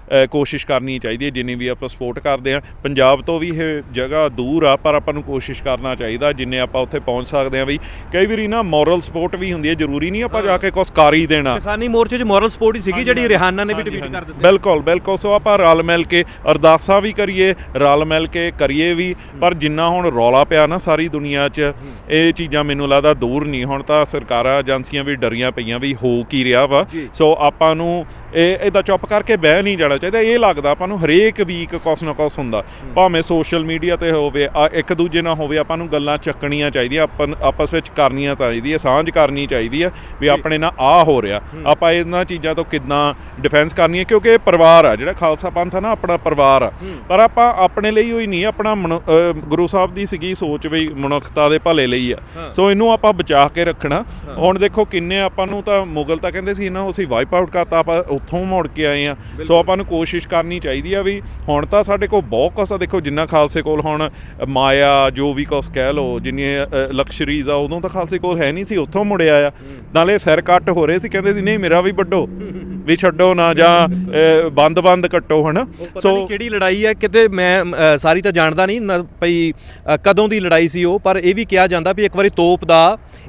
ਕੋਸ਼ਿਸ਼ ਕਰਨੀ ਚਾਹੀਦੀ ਹੈ ਜਿੰਨੀ ਵੀ ਆਪਾਂ ਸਪੋਰਟ ਕਰਦੇ ਆ ਪੰਜਾਬ ਤੋਂ ਵੀ ਇਹ ਜਗ੍ਹਾ ਦੂਰ ਆ ਪਰ ਆਪਾਂ ਨੂੰ ਕੋਸ਼ਿਸ਼ ਕਰਨਾ ਚਾਹੀਦਾ ਜਿੰਨੇ ਆਪਾਂ ਉੱਥੇ ਪਹੁੰਚ ਸਕਦੇ ਆ ਵੀ ਕਈ ਵਾਰੀ ਨਾ ਮੋਰਲ ਸਪੋਰਟ ਵੀ ਹੁੰਦੀ ਹੈ ਜ਼ਰੂਰੀ ਨਹੀਂ ਆਪਾਂ ਜਾ ਕੇ ਕੁਛ ਕਰ ਹੀ ਦੇਣਾ।
ਕਿਸਾਨੀ ਮੋਰਚੇ 'ਚ ਮੋਰਲ ਸਪੋਰਟ ਹੀ ਸੀਗੀ ਜਿਹੜੀ ਰਿਹਾਨਾ ਨੇ ਵੀ ਟਵੀਟ ਕਰ ਦਿੱਤੀ।
ਬਿਲਕੁਲ ਬਿਲਕੁਲ। ਸੋ ਆਪਾਂ ਰਲ ਮਿਲ ਕੇ ਅਰਦਾਸਾਂ ਵੀ ਕਰੀਏ ਰਲ ਮਿਲ ਕੇ ਕਰੀਏ ਵੀ ਪਰ ਜਿੰਨਾ ਹੁਣ ਰੌਲਾ ਪਿਆ ਨਾ ਸਾਰੀ ਦੁਨੀਆ 'ਚ ਇਹ ਚੀਜ਼ਾਂ ਮੈਨੂੰ ਲੱਗਦਾ ਦੂਰ ਨਹੀਂ। ਹੁਣ ਤਾਂ ਸਰਕਾਰਾਂ ਏਜੰਸੀਆਂ ਵੀ ਡਰੀਆਂ ਪਈਆਂ ਵੀ ਹੋ ਕੀ ਰਿਹਾ ਵਾ। ਸੋ ਆਪਾਂ ਨੂੰ ਇਹ ਇਹਦਾ ਚੁੱਪ ਕਰਕੇ ਬਹਿ ਨਹੀਂ ਜਾਣਾ ਚਾਹੀਦਾ ਇਹ ਲੱਗਦਾ ਆਪਾਂ ਨੂੰ ਹਰੇਕ ਵੀਕ ਕੁਛ ਨਾ ਕੁਛ ਹੁੰਦਾ। ਭਾਵੇਂ ਸੋਸ਼ਲ ਮੀਡੀਆ ਤੇ ਹੋਵੇ ਆ ਇੱਕ ਦੂਜੇ ਨਾਲ ਹੋਵੇ ਆਪਾਂ ਨੂੰ ਗੱਲਾਂ ਚੱਕਣੀਆਂ ਚਾਹੀਦੀਆਂ ਆਪਾਂ ਆਪਸ ਵਿੱਚ ਕਰਨੀਆਂ ਚਾਹੀਦੀਆਂ ਸਾਂਝ ਕਰਨੀ ਚਾਹੀਦੀ ਹੈ ਵੀ ਆਪਣੇ ਨਾਲ ਆ ਹੋ ਰਿਹਾ। ਆਪਾਂ ਇਹਨਾਂ ਚੀਜ਼ਾਂ ਤੋਂ ਕਿੱਦਾਂ ਡਿਫੈਂਸ ਕਰਨੀ ਹੈ ਕਿਉਂਕਿ ਇਹ ਪਰਿਵਾਰ ਆ ਜਿਹੜਾ ਖਾਲਸਾ ਪੰਥ ਆ ਨਾ ਆਪਣਾ ਪਰਿਵਾਰ ਆ। ਪਰ ਆਪਾਂ ਆਪਣੇ ਲਈ ਹੋਈ ਨਹੀਂ ਆਪਣਾ ਗੁਰੂ ਸਾਹਿਬ ਦੀ ਸੀਗੀ ਸੋਚ ਵੀ ਮਨੁੱਖਤਾ ਦੇ ਭਲੇ ਲਈ ਆ। ਸੋ ਇਹਨੂੰ ਆਪਾਂ ਬਚਾ ਕੇ ਰੱਖਣਾ। ਹੁਣ ਦੇਖੋ ਕਿੰਨੇ ਆਪਾਂ ਨੂੰ ਤਾਂ ਮੁਗਲ ਤਾਂ ਕਹਿੰਦੇ ਸੀ ਇਹਨਾਂ ਨੂੰ ਅਸੀਂ ਵਾਈਪ ਆਊਟ ਕਰਤਾ ਆਪਾਂ ਉੱਥੋਂ ਮੁੜ ਕੇ ਆਏ ਆ। ਸੋ ਆਪਾਂ ਨੂੰ ਕੋਸ਼ਿਸ਼ ਕਰਨੀ ਚਾਹੀਦੀ ਆ ਵੀ ਹੁਣ ਤਾਂ ਸਾਡੇ ਕੋਲ ਬਹੁਤ ਕੁਛ ਆ। ਦੇਖੋ ਜਿੰਨਾ ਖਾਲਸੇ ਕੋਲ ਹੁਣ ਮਾਇਆ ਜੋ ਵੀ ਕੁਛ ਕਹਿ ਲੋ ਜਿੰਨੀਆਂ ਲਕਸ਼ਰੀਜ਼ ਆ ਉਦੋਂ ਤਾਂ ਖਾਲਸੇ ਕੋਲ ਹੈ ਨਹੀਂ ਸੀ ਉੱਥੋਂ ਮੁੜਿਆ ਆ। ਨਾਲੇ ਸਿਰ ਕੱਟ ਹੋ ਰਹੇ ਸੀ ਕਹਿੰਦੇ ਸੀ ਨਹੀਂ ਮੇਰਾ ਵੀ ਵੱਡੋ ਵੀ ਛੱਡੋ ਨਾ ਜਾਂ ਬੰਦ ਬੰਦ ਕੱਟੋ ਹਨਾ?
ਨਹੀਂ ਕਿਹੜੀ ਲੜਾਈ ਹੈ ਕਿਤੇ ਮੈਂ ਸਾਰੀ ਤਾਂ ਜਾਣਦਾ ਨਹੀਂ ਭਈ ਕਦੋਂ ਦੀ ਲੜਾਈ ਸੀ ਉਹ ਪਰ ਇਹ ਵੀ ਕਿਹਾ ਜਾਂਦਾ ਵੀ ਇੱਕ ਵਾਰੀ ਤੋਪ ਦਾ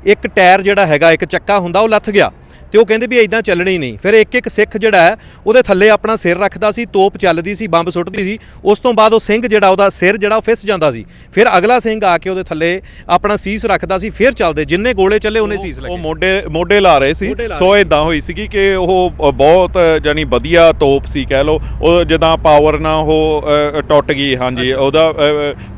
ਇੱਕ ਟਾਇਰ ਜਿਹੜਾ ਹੈਗਾ ਇੱਕ ਚੱਕਾ ਹੁੰਦਾ ਉਹ ਲੱਥ ਗਿਆ। ਤੇ ਉਹ ਕਹਿੰਦੇ ਵੀ ਇਦਾਂ ਚੱਲਣੀ ਨਹੀਂ। ਫਿਰ ਇੱਕ ਇੱਕ ਸਿੱਖ ਜਿਹੜਾ ਹੈ ਉਹਦੇ ਥੱਲੇ ਆਪਣਾ ਸਿਰ ਰੱਖਦਾ ਸੀ ਤੋਪ ਚੱਲਦੀ ਸੀ ਬੰਬ ਸੁੱਟਦੀ ਸੀ। ਉਸ ਤੋਂ ਬਾਅਦ ਉਹ ਸਿੰਘ ਜਿਹੜਾ ਉਹਦਾ ਸਿਰ ਜਿਹੜਾ ਉਹ ਫਿਸ ਜਾਂਦਾ ਸੀ। ਫਿਰ ਅਗਲਾ ਸਿੰਘ ਆ ਕੇ ਉਹਦੇ ਥੱਲੇ ਆਪਣਾ ਸੀਸ ਰੱਖਦਾ ਸੀ ਫਿਰ ਚੱਲਦੇ। ਜਿੰਨੇ ਗੋਲੇ ਚੱਲੇ ਉਹਨੇ ਸੀਸ
ਉਹ
ਲੱਗੇ।
ਮੋਢੇ ਮੋਢੇ ਲਾ ਰਹੇ ਸੀ।
ਲਾ
ਸੋ ਇਦਾਂ ਹੋਈ ਸੀਗੀ ਕਿ ਉਹ ਬਹੁਤ ਜਾਨੀ ਵਧੀਆ ਤੋਪ ਸੀ ਕਹਿ ਲਓ। ਉਹ ਜਦਾਂ ਪਾਵਰ ਨਾਲ ਉਹ ਟੁੱਟ ਗਈ ਹਾਂਜੀ ਉਹਦਾ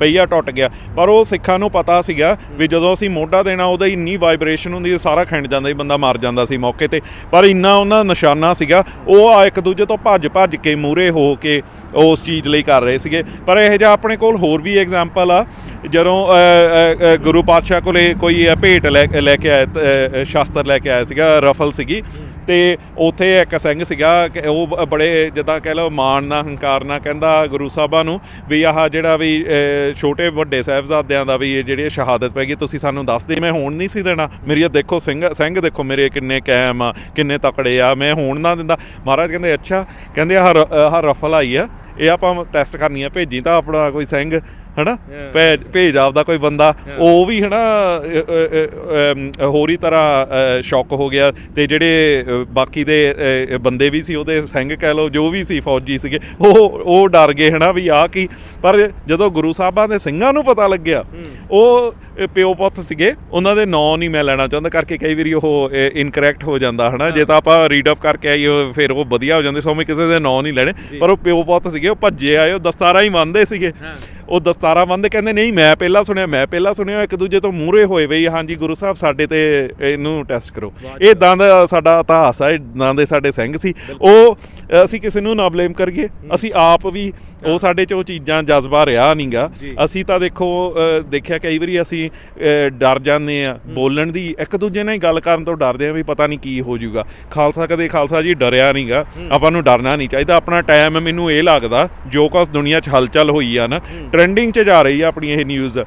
ਪਹੀਆ ਟੁੱਟ ਗਿਆ। ਪਰ ਉਹ ਸਿੱਖਾਂ ਨੂੰ ਪਤਾ ਸੀਗਾ ਵੀ ਜਦੋਂ ਅਸੀਂ ਮੋਢਾ ਦੇਣਾ ਉਹਦਾ ਇੰਨੀ ਵਾਈਬ੍ਰੇਸ਼ਨ ਹੁੰਦੀ ਸਾਰਾ ਖਿੰਡ ਜਾਂਦਾ ਸੀ ਬੰਦਾ ਮਰ ਜਾਂਦਾ ਸੀ ਮੌਕੇ ਮੌਕੇ ਤੇ ਪਰ ਇੰਨਾ ਉਹਨਾਂ ਦਾ ਨਿਸ਼ਾਨਾ ਸੀਗਾ ਉਹ ਆ ਇੱਕ ਦੂਜੇ ਤੋਂ ਭੱਜ ਭੱਜ ਕੇ ਮੂਰੇ ਹੋ ਕੇ ਉਸ ਚੀਜ਼ ਲਈ ਕਰ ਰਹੇ ਸੀਗੇ। ਪਰ ਇਹ ਜਿਹਾ ਆਪਣੇ ਕੋਲ ਹੋਰ ਵੀ ਐਗਜ਼ਾਮਪਲ ਆ ਜਦੋਂ ਅ, ਗੁਰੂ ਪਾਤਸ਼ਾਹ ਕੋਲੇ ਕੋਈ ਭੇਟ ਲੈ ਲੈ ਕੇ ਆਇਆ ਸ਼ਾਸਤਰ ਲੈ ਕੇ ਆਇਆ ਸੀਗਾ ਰਫਲ ਸੀਗੀ ਤੇ ਉੱਥੇ ਇੱਕ ਸਿੰਘ ਸੀਗਾ ਉਹ ਬੜੇ ਜਿੱਦਾਂ ਕਹਿ ਲਓ ਮਾਣ ਨਾਲ, ਹੰਕਾਰ ਨਾਲ ਕਹਿੰਦਾ ਗੁਰੂ ਸਾਹਿਬਾਂ ਨੂੰ ਵੀ ਆਹ ਜਿਹੜਾ ਵੀ ਛੋਟੇ ਵੱਡੇ ਸਾਹਿਬਜ਼ਾਦਿਆਂ ਦਾ ਵੀ ਜਿਹੜੀ ਸ਼ਹਾਦਤ ਪੈ ਗਈ, ਤੁਸੀਂ ਸਾਨੂੰ ਦੱਸਦੇ ਮੈਂ ਹੋਣ ਨਹੀਂ ਸੀ ਦੇਣਾ। ਮੇਰੀ ਇਹ ਦੇਖੋ ਸਿੰਘ ਸਿੰਘ ਦੇਖੋ ਮੇਰੇ ਕਿੰਨੇ ਕਾਇਮ ਆ, ਕਿੰਨੇ ਤਕੜੇ ਆ, ਮੈਂ ਹੋਣ ਨਾ ਦਿੰਦਾ। ਮਹਾਰਾਜ ਕਹਿੰਦੇ, ਅੱਛਾ, ਕਹਿੰਦੇ ਆਹ ਰ- ਆਹ ਰਫਲ ਆਈ ਆ ਇਹ ਆਪਾਂ ਟੈਸਟ ਕਰਨੀ ਆ ਭੇਜੀ ਤਾਂ ਆਪਣਾ ਕੋਈ ਸਿੰਘ ਹਨਾ? ਭੇਜ ਭੇਜ ਆਪਦਾ ਕੋਈ ਬੰਦਾ। ਉਹ ਵੀ ਹਨਾ ਹੋਰ ਤਰ੍ਹਾਂ ਸ਼ੌਕ ਹੋ ਗਿਆ ਤੇ ਜਿਹੜੇ ਬਾਕੀ ਦੇ ਬੰਦੇ ਵੀ ਸੀ ਉਹਦੇ ਸਿੰਘ ਕਹਿ ਲਓ ਜੋ ਵੀ ਸੀ ਫੌਜੀ ਸੀਗੇ ਉਹ ਉਹ ਡਰ ਗਏ ਹਨਾ ਵੀ ਆ ਕੀ? ਪਰ ਜਦੋਂ ਗੁਰੂ ਸਾਹਿਬਾਂ ਦੇ ਸਿੰਘਾਂ ਨੂੰ ਪਤਾ ਲੱਗਿਆ ਉਹ ਪਿਓ ਪੁੱਤ ਸੀਗੇ ਉਹਨਾਂ ਦੇ ਨਾਂ ਨਹੀਂ ਮੈਂ ਲੈਣਾ ਚਾਹੁੰਦਾ ਕਰਕੇ ਕਈ ਵਾਰੀ ਉਹ ਇਨਕਰੈਕਟ ਹੋ ਜਾਂਦਾ ਹਨਾ? ਜੇ ਤਾਂ ਆਪਾਂ ਰੀਡ ਅਪ ਕਰਕੇ ਆਈਏ ਫਿਰ ਉਹ ਵਧੀਆ ਹੋ ਜਾਂਦੇ ਸੋ ਮੈਂ ਕਿਸੇ ਦੇ ਨਾਂ ਨਹੀਂ ਲੈਣੇ ਪਰ ਉਹ ਪਿਓ ਪੁੱਤ ਸੀਗੇ ਉਹ ਭੱਜੇ ਆਏ ਉਹ ਦਸਤਾਰਾ ਹੀ ਮੰਨਦੇ ਸੀਗੇ। ਉਹ ਦਸਤਾਰਾ ਬੰਨ੍ਹਦੇ ਕਹਿੰਦੇ ਨਹੀਂ ਮੈਂ ਪਹਿਲਾਂ ਸੁਣਿਆ ਮੈਂ ਪਹਿਲਾਂ ਸੁਣਿਆ ਇੱਕ ਦੂਜੇ ਤੋਂ ਮੂਹਰੇ ਹੋਏ ਬਈ ਹਾਂਜੀ ਗੁਰੂ ਸਾਹਿਬ ਸਾਡੇ ਤੇ ਇਹਨੂੰ ਟੈਸਟ ਕਰੋ। ਇਹ ਦੰਦ ਸਾਡਾ ਇਤਿਹਾਸ ਹੈ ਨਾਂ ਦੇ ਸਾਡੇ ਸਿੰਘ ਸੀ। ਉਹ ਅਸੀਂ ਕਿਸੇ ਨੂੰ ਨਾ ਬਲੇਮ ਕਰੀਏ। ਅਸੀਂ ਆਪ ਵੀ ਉਹ ਸਾਡੇ ਚ ਉਹ ਚੀਜ਼ਾਂ ਜਜ਼ਬਾ ਰਿਹਾ ਨਹੀਂਗਾ ਅਸੀਂ ਤਾਂ ਦੇਖੋ ਦੇਖਿਆ ਕਈ ਵਾਰੀ ਅਸੀਂ ਡਰ ਜਾਂਦੇ ਆ। ਬੋਲਣ ਦੀ ਇੱਕ ਦੂਜੇ ਨਾਲ ਹੀ ਗੱਲ ਕਰਨ ਤੋਂ ਡਰਦੇ ਆ ਵੀ ਪਤਾ ਨਹੀਂ ਕੀ ਹੋ ਜਾਊਗਾ। ਖਾਲਸਾ ਕਦੇ ਖਾਲਸਾ ਜੀ ਡਰਿਆ ਨਹੀਂਗਾ ਆਪਾਂ ਨੂੰ ਡਰਨਾ ਨਹੀਂ ਚਾਹੀਦਾ। ਆਪਣਾ ਟਾਈਮ ਮੈਨੂੰ ਇਹ ਲੱਗਦਾ ਜੋ ਕੁਛ ਦੁਨੀਆ 'ਚ ਹਲਚਲ ਹੋਈ ਆ ਨਾ ਟ੍ਰੈਂਡਿੰਗ 'ਚ ਜਾ ਰਹੀ ਆ ਆਪਣੀ ਇਹ ਨਿਊਜ਼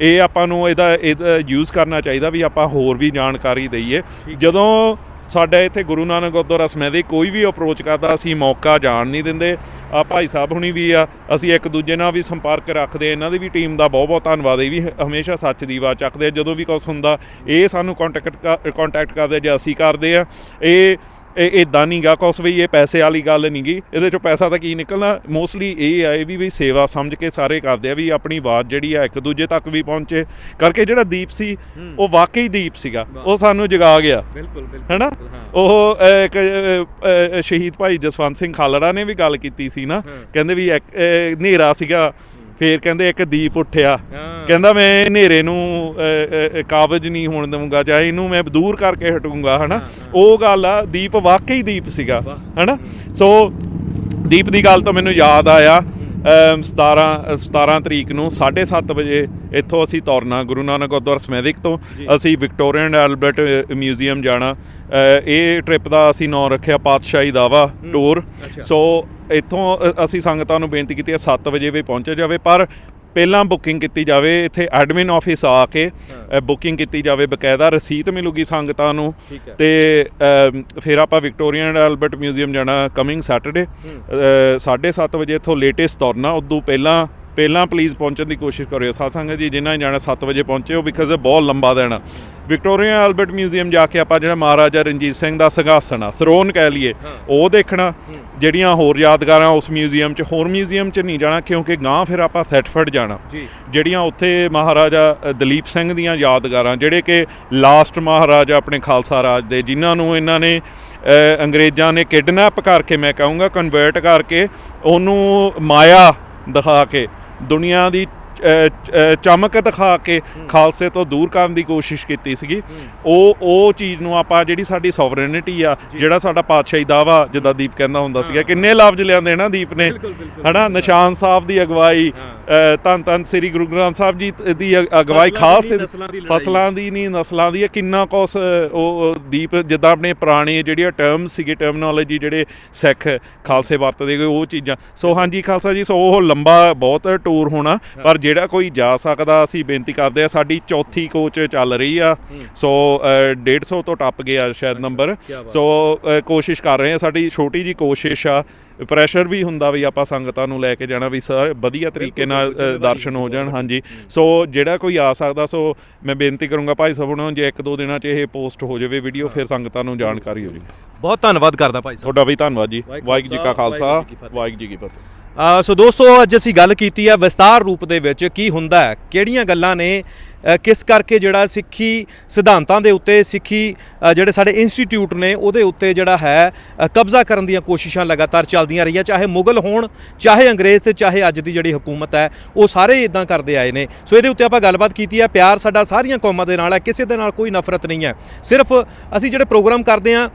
ਇਹ ਆਪਾਂ ਨੂੰ ਇਹਦਾ ਇਹਦਾ ਯੂਜ਼ ਕਰਨਾ ਚਾਹੀਦਾ ਵੀ ਆਪਾਂ ਹੋਰ ਵੀ ਜਾਣਕਾਰੀ ਦਈਏ। ਜਦੋਂ ਸਾਡੇ ਇੱਥੇ ਗੁਰੂ ਨਾਨਕ ਗੁਰਦੁਆਰਾ ਸਮੇਂ ਕੋਈ ਵੀ ਅਪਰੋਚ ਕਰਦਾ ਅਸੀਂ ਮੌਕਾ ਜਾਣ ਨਹੀਂ ਦਿੰਦੇ। ਆ ਭਾਈ ਸਾਹਿਬ ਹੁਣੀ ਵੀ ਆ ਅਸੀਂ ਇੱਕ ਦੂਜੇ ਨਾਲ ਵੀ ਸੰਪਰਕ ਰੱਖਦੇ ਇਹਨਾਂ ਦੀ ਵੀ ਟੀਮ ਦਾ ਬਹੁਤ ਬਹੁਤ ਧੰਨਵਾਦ। ਇਹ ਵੀ ਹਮੇਸ਼ਾ ਸੱਚ ਦੀ ਆਵਾਜ਼ ਚੱਕਦੇ। ਜਦੋਂ ਵੀ ਕੁਝ ਹੁੰਦਾ ਇਹ ਸਾਨੂੰ ਕੰਟੈਕਟ ਕੰਟੈਕਟ ਕਰਦੇ ਜਾਂ ਅਸੀਂ ਕਰਦੇ ਆ। ਇਹ ਇਹ ਇਦਾਂ ਨਹੀਂ ਗਾ ਕੁਛ ਵੀ ਇਹ ਪੈਸੇ ਵਾਲੀ ਗੱਲ ਨਹੀਂ ਗੀ। ਇਹਦੇ ਚੋਂ ਪੈਸਾ ਤਾਂ ਕੀ ਨਿਕਲਣਾ? ਮੋਸਟਲੀ ਇਹ ਆ ਇਹ ਵੀ ਵੀ ਸੇਵਾ ਸਮਝ ਕੇ ਸਾਰੇ ਕਰਦੇ ਆ ਵੀ ਆਪਣੀ ਆਵਾਜ਼ ਜਿਹੜੀ ਆ ਇੱਕ ਦੂਜੇ ਤੱਕ ਵੀ ਪਹੁੰਚੇ। ਕਰਕੇ ਜਿਹੜਾ ਦੀਪ ਸੀ ਉਹ ਵਾਕਈ ਦੀਪ ਸੀਗਾ। ਉਹ ਸਾਨੂੰ ਜਗਾ ਗਿਆ।
ਬਿਲਕੁਲ ਬਿਲਕੁਲ।
ਹੈਨਾ? ਉਹ ਇੱਕ ਸ਼ਹੀਦ ਭਾਈ ਜਸਵੰਤ ਸਿੰਘ ਖਾਲੜਾ ਨੇ ਵੀ ਗੱਲ ਕੀਤੀ ਸੀ ਨਾ। ਕਹਿੰਦੇ ਵੀ ਹਨੇਰਾ ਸੀਗਾ। ਫੇਰ ਕਹਿੰਦੇ ਇੱਕ ਦੀਪ ਉੱਠਿਆ। ਕਹਿੰਦਾ ਮੈਂ ਹਨੇਰੇ ਨੂੰ ਕਾਬਜ ਨਹੀਂ ਹੋਣ ਦਵਾਂਗਾ ਜਾਂ ਇਹਨੂੰ ਮੈਂ ਦੂਰ ਕਰਕੇ ਹਟੂੰਗਾ ਹਨਾ? ਉਹ ਗੱਲ ਆ ਦੀਪ ਵਾਕਈ ਦੀਪ ਸੀਗਾ ਹਨਾ? ਸੋ ਦੀਪ ਦੀ ਗੱਲ ਤੋਂ ਮੈਨੂੰ ਯਾਦ ਆਇਆ। 17 17 ਤਰੀਕ ਨੂੰ 7:30 ਵਜੇ ਇੱਥੋਂ ਅਸੀਂ ਤੁਰਨਾ ਗੁਰੂ ਨਾਨਕ ਗੁਰਦੁਆਰਾ ਸਮੈਦਿਕ ਤੋਂ ਅਸੀਂ ਵਿਕਟੋਰੀਅਨ ਐਲਬਰਟ ਮਿਊਜ਼ੀਅਮ ਜਾਣਾ। ਇਹ ਟ੍ਰਿਪ ਦਾ ਅਸੀਂ ਨਾਂ ਰੱਖਿਆ ਪਾਤਸ਼ਾਹੀ ਦਾਵਾ ਟੂਰ ਸੋ ਇੱਥੋਂ ਅਸੀਂ ਸੰਗਤਾਂ ਨੂੰ ਬੇਨਤੀ ਕੀਤੀ ਹੈ 7 ਵਜੇ ਵੀ ਪਹੁੰਚਿਆ ਜਾਵੇ ਪਰ ਪਹਿਲਾਂ ਬੁਕਿੰਗ ਕੀਤੀ ਜਾਵੇ ਇੱਥੇ ਐਡਮਿਨ ਆਫਿਸ ਆ ਕੇ ਬੁਕਿੰਗ ਕੀਤੀ ਜਾਵੇ ਬਕਾਇਦਾ ਰਸੀਦ ਮਿਲੂਗੀ ਸੰਗਤਾਂ ਨੂੰ। ਤੇ ਫਿਰ ਆਪਾਂ ਵਿਕਟੋਰੀਅਨ ਐਲਬਰਟ ਮਿਊਜ਼ੀਅਮ ਜਾਣਾ ਕਮਿੰਗ ਸੈਟਰਡੇ 7:30 ਵਜੇ ਇੱਥੋਂ ਲੇਟੈਸਟ ਤੁਰਨਾ ਉਦੋਂ ਪਹਿਲਾਂ ਪਹਿਲਾਂ ਪਲੀਜ਼ ਪਹੁੰਚਣ ਦੀ ਕੋਸ਼ਿਸ਼ ਕਰਿਓ ਸਾਧ ਸੰਗਤ ਜੀ ਜਿਨ੍ਹਾਂ ਨੇ ਜਾਣਾ 7 ਵਜੇ ਪਹੁੰਚਿਓ ਬਿਕਾਜ਼ ਇਹ ਬਹੁਤ ਲੰਬਾ ਦੇਣਾ ਵਿਕਟੋਰੀਆ ਐਲਬਰਟ ਮਿਊਜ਼ੀਅਮ ਜਾ ਕੇ ਆਪਾਂ ਜਿਹੜਾ ਮਹਾਰਾਜਾ ਰਣਜੀਤ ਸਿੰਘ ਦਾ ਸਿੰਘਾਸਨ ਆ ਥਰੋਨ ਕਹਿ ਲਈਏ ਉਹ ਦੇਖਣਾ। ਜਿਹੜੀਆਂ ਹੋਰ ਯਾਦਗਾਰਾਂ ਉਸ ਮਿਊਜ਼ੀਅਮ 'ਚ ਹੋਰ ਮਿਊਜ਼ੀਅਮ 'ਚ ਨਹੀਂ ਜਾਣਾ ਕਿਉਂਕਿ ਗਾਂ ਫਿਰ ਆਪਾਂ ਥੈਟਫਰਡ ਜਾਣਾ। ਜਿਹੜੀਆਂ ਉੱਥੇ ਮਹਾਰਾਜਾ ਦਲੀਪ ਸਿੰਘ ਦੀਆਂ ਯਾਦਗਾਰਾਂ ਜਿਹੜੇ ਕਿ ਲਾਸਟ ਮਹਾਰਾਜਾ ਆਪਣੇ ਖਾਲਸਾ ਰਾਜ ਦੇ ਜਿਨ੍ਹਾਂ ਨੂੰ ਇਹਨਾਂ ਨੇ ਅੰਗਰੇਜ਼ਾਂ ਨੇ ਕਿਡਨੈਪ ਕਰਕੇ ਮੈਂ ਕਹੂੰਗਾ ਕਨਵਰਟ ਕਰਕੇ ਉਹਨੂੰ ਮਾਇਆ ਦਿਖਾ ਕੇ ਦੁਨੀਆ ਦੀ ਚਮਕ ਦਿਖਾ ਕੇ ਖਾਲਸੇ ਤੋਂ ਦੂਰ ਕਰਨ ਦੀ ਕੋਸ਼ਿਸ਼ ਕੀਤੀ ਸੀਗੀ। ਉਹ ਉਹ ਚੀਜ਼ ਨੂੰ ਆਪਾਂ ਜਿਹੜੀ ਸਾਡੀ ਸੋਵਰੇਨਿਟੀ ਆ ਜਿਹੜਾ ਸਾਡਾ ਪਾਤਸ਼ਾਹੀ ਦਾਵਾ ਜਿੱਦਾਂ ਦੀਪ ਕਹਿੰਦਾ ਹੁੰਦਾ ਸੀਗਾ ਕਿੰਨੇ ਲਫ਼ਜ਼ ਲਿਆਂਦੇ ਨਾ ਦੀਪ ਨੇ। ਹਨਾ? ਨਿਸ਼ਾਨ ਸਾਹਿਬ ਦੀ ਅਗਵਾਈ ਧੰਨ ਧੰਨ ਸ੍ਰੀ ਗੁਰੂ ਗ੍ਰੰਥ ਸਾਹਿਬ ਜੀ ਤ- ਦੀ ਅਗਵਾਈ ਖਾਲਸੇ। ਫਸਲਾਂ ਦੀ ਨਹੀਂ ਨਸਲਾਂ ਦੀ ਇਹ ਕਿੰਨਾ ਕੁਸ ਉਹ ਦੀਪ ਜਿੱਦਾਂ ਆਪਣੇ ਪੁਰਾਣੇ ਜਿਹੜੀਆਂ ਟਰਮਸ ਸੀਗੇ ਟਰਮਨੋਲੋਜੀ ਜਿਹੜੇ ਸਿੱਖ ਖਾਲਸੇ ਵਰਤਦੇ ਗਏ ਉਹ ਚੀਜ਼ਾਂ। ਸੋ ਹਾਂਜੀ ਖਾਲਸਾ ਜੀ ਸੋ ਉਹ ਲੰਬਾ ਬਹੁਤ ਟੂਰ ਹੋਣਾ ਪਰ ਜਿਹੜਾ ਕੋਈ ਜਾ ਸਕਦਾ ਅਸੀਂ ਬੇਨਤੀ ਕਰਦੇ ਆ ਸਾਡੀ ਚੌਥੀ ਕੋਚ ਚੱਲ ਰਹੀ ਆ। ਸੋ ਅ, 150 ਤੋਂ ਟੱਪ ਗਿਆ ਸ਼ਾਇਦ ਨੰਬਰ। ਸੋ ਕੋਸ਼ਿਸ਼ ਕਰ ਰਹੇ ਆ ਸਾਡੀ ਛੋਟੀ ਜੀ ਕੋਸ਼ਿਸ਼ ਆ ਪ੍ਰੈਸ਼ਰ ਵੀ ਹੁੰਦਾ ਵੀ ਆਪਾਂ ਸੰਗਤਾਂ ਨੂੰ ਲੈ ਕੇ ਜਾਣਾ ਵੀ ਸਰ ਵਧੀਆ ਤਰੀਕੇ ਨਾਲ ਦਰਸ਼ਨ ਹੋ ਜਾਣ ਹਾਂਜੀ। ਸੋ ਜਿਹੜਾ ਕੋਈ ਆ ਸਕਦਾ ਸੋ ਮੈਂ ਬੇਨਤੀ ਕਰੂੰਗਾ ਭਾਈ ਸਾਹਿਬ ਨੂੰ ਜੇ ਇੱਕ ਦੋ ਦਿਨਾਂ 'ਚ ਇਹ ਪੋਸਟ ਹੋ ਜਾਵੇ ਵੀਡੀਓ ਫਿਰ ਸੰਗਤਾਂ ਨੂੰ ਜਾਣਕਾਰੀ ਹੋ ਜਾਵੇ
ਬਹੁਤ ਧੰਨਵਾਦ ਕਰਦਾ ਭਾਈ ਸਾਹਿਬ।
ਤੁਹਾਡਾ ਵੀ ਧੰਨਵਾਦ ਜੀ।
ਵਾਹਿਗੁਰੂ
ਜੀ ਕਾ ਖਾਲਸਾ
ਵਾਹਿਗੁਰੂ ਜੀ ਕੀ ਫਤਿਹ। ਸੋ ਦੋਸਤੋ, ਅੱਜ ਅਸੀਂ ਗੱਲ ਕੀਤੀ ਹੈ ਵਿਸਤਾਰ ਰੂਪ ਦੇ ਵਿੱਚ ਕੀ ਹੁੰਦਾ ਹੈ, ਕਿਹੜੀਆਂ ਗੱਲਾਂ ਨੇ ਕਿਸ ਕਰਕੇ ਜਿਹੜਾ ਸਿੱਖੀ ਸਿਧਾਂਤਾਂ ਦੇ ਉੱਤੇ ਸਿੱਖੀ ਜਿਹੜੇ ਸਾਡੇ ਇੰਸਟੀਚਿਊਟ ਨੇ, ਉਹਦੇ ਉੱਤੇ ਜਿਹੜਾ ਹੈ ਕਬਜ਼ਾ ਕਰਨ ਦੀਆਂ ਕੋਸ਼ਿਸ਼ਾਂ ਲਗਾਤਾਰ ਚੱਲਦੀਆਂ ਰਹੀਆਂ, ਚਾਹੇ ਮੁਗਲ ਹੋਣ, ਚਾਹੇ ਅੰਗਰੇਜ਼ ਤੇ ਚਾਹੇ ਅੱਜ ਦੀ ਜਿਹੜੀ ਹਕੂਮਤ ਹੈ, ਉਹ ਸਾਰੇ ਇਦਾਂ ਕਰਦੇ ਆਏ ਨੇ। ਸੋ ਇਹਦੇ ਉੱਤੇ ਆਪਾਂ ਗੱਲਬਾਤ ਕੀਤੀ ਹੈ, ਪਿਆਰ ਸਾਡਾ ਸਾਰੀਆਂ ਕੌਮਾਂ ਦੇ ਨਾਲ ਹੈ, ਕਿਸੇ ਦੇ ਨਾਲ ਕੋਈ ਨਫ਼ਰਤ ਨਹੀਂ ਹੈ। ਸਿਰਫ ਅਸੀਂ ਜਿਹੜੇ ਪ੍ਰੋਗਰਾਮ ਕਰਦੇ ਹਾਂ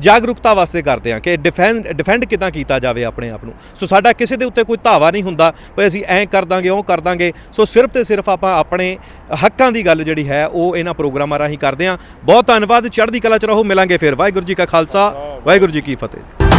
ਜਾਗਰੂਕਤਾ ਵਾਸਤੇ ਕਰਦੇ ਹਾਂ ਕਿ ਡਿਫੈਂਡ ਡਿਫੈਂਡ ਕਿਦਾਂ ਕੀਤਾ ਜਾਵੇ ਆਪਣੇ ਆਪ ਨੂੰ। ਸੋ ਸਾਡਾ ਕਿਸੇ ਦੇ ਉੱਤੇ ਕੋਈ ਧਾਵਾ ਨਹੀਂ ਹੁੰਦਾ ਵੀ ਅਸੀਂ ਐਂ ਕਰ ਦਾਂਗੇ, ਉਹ ਕਰ ਦਾਂਗੇ। ਸੋ ਸਿਰਫ ਤੇ ਸਿਰਫ ਆਪਾਂ ਆਪਣੇ ਹੱਕਾਂ ਦੀ ਗੱਲ ਜਿਹੜੀ ਹੈ, ਉਹ ਇਹਨਾਂ ਪ੍ਰੋਗਰਾਮਾਂ ਰਾਹੀਂ ਕਰਦੇ ਹਾਂ। ਬਹੁਤ ਧੰਨਵਾਦ, ਚੜ੍ਹਦੀ ਕਲਾ ਚ ਰਹੋ, ਮਿਲਾਂਗੇ ਫਿਰ। ਵਾਹਿਗੁਰੂ ਜੀ ਕਾ ਖਾਲਸਾ, ਵਾਹਿਗੁਰੂ ਜੀ ਕੀ ਫਤਿਹ।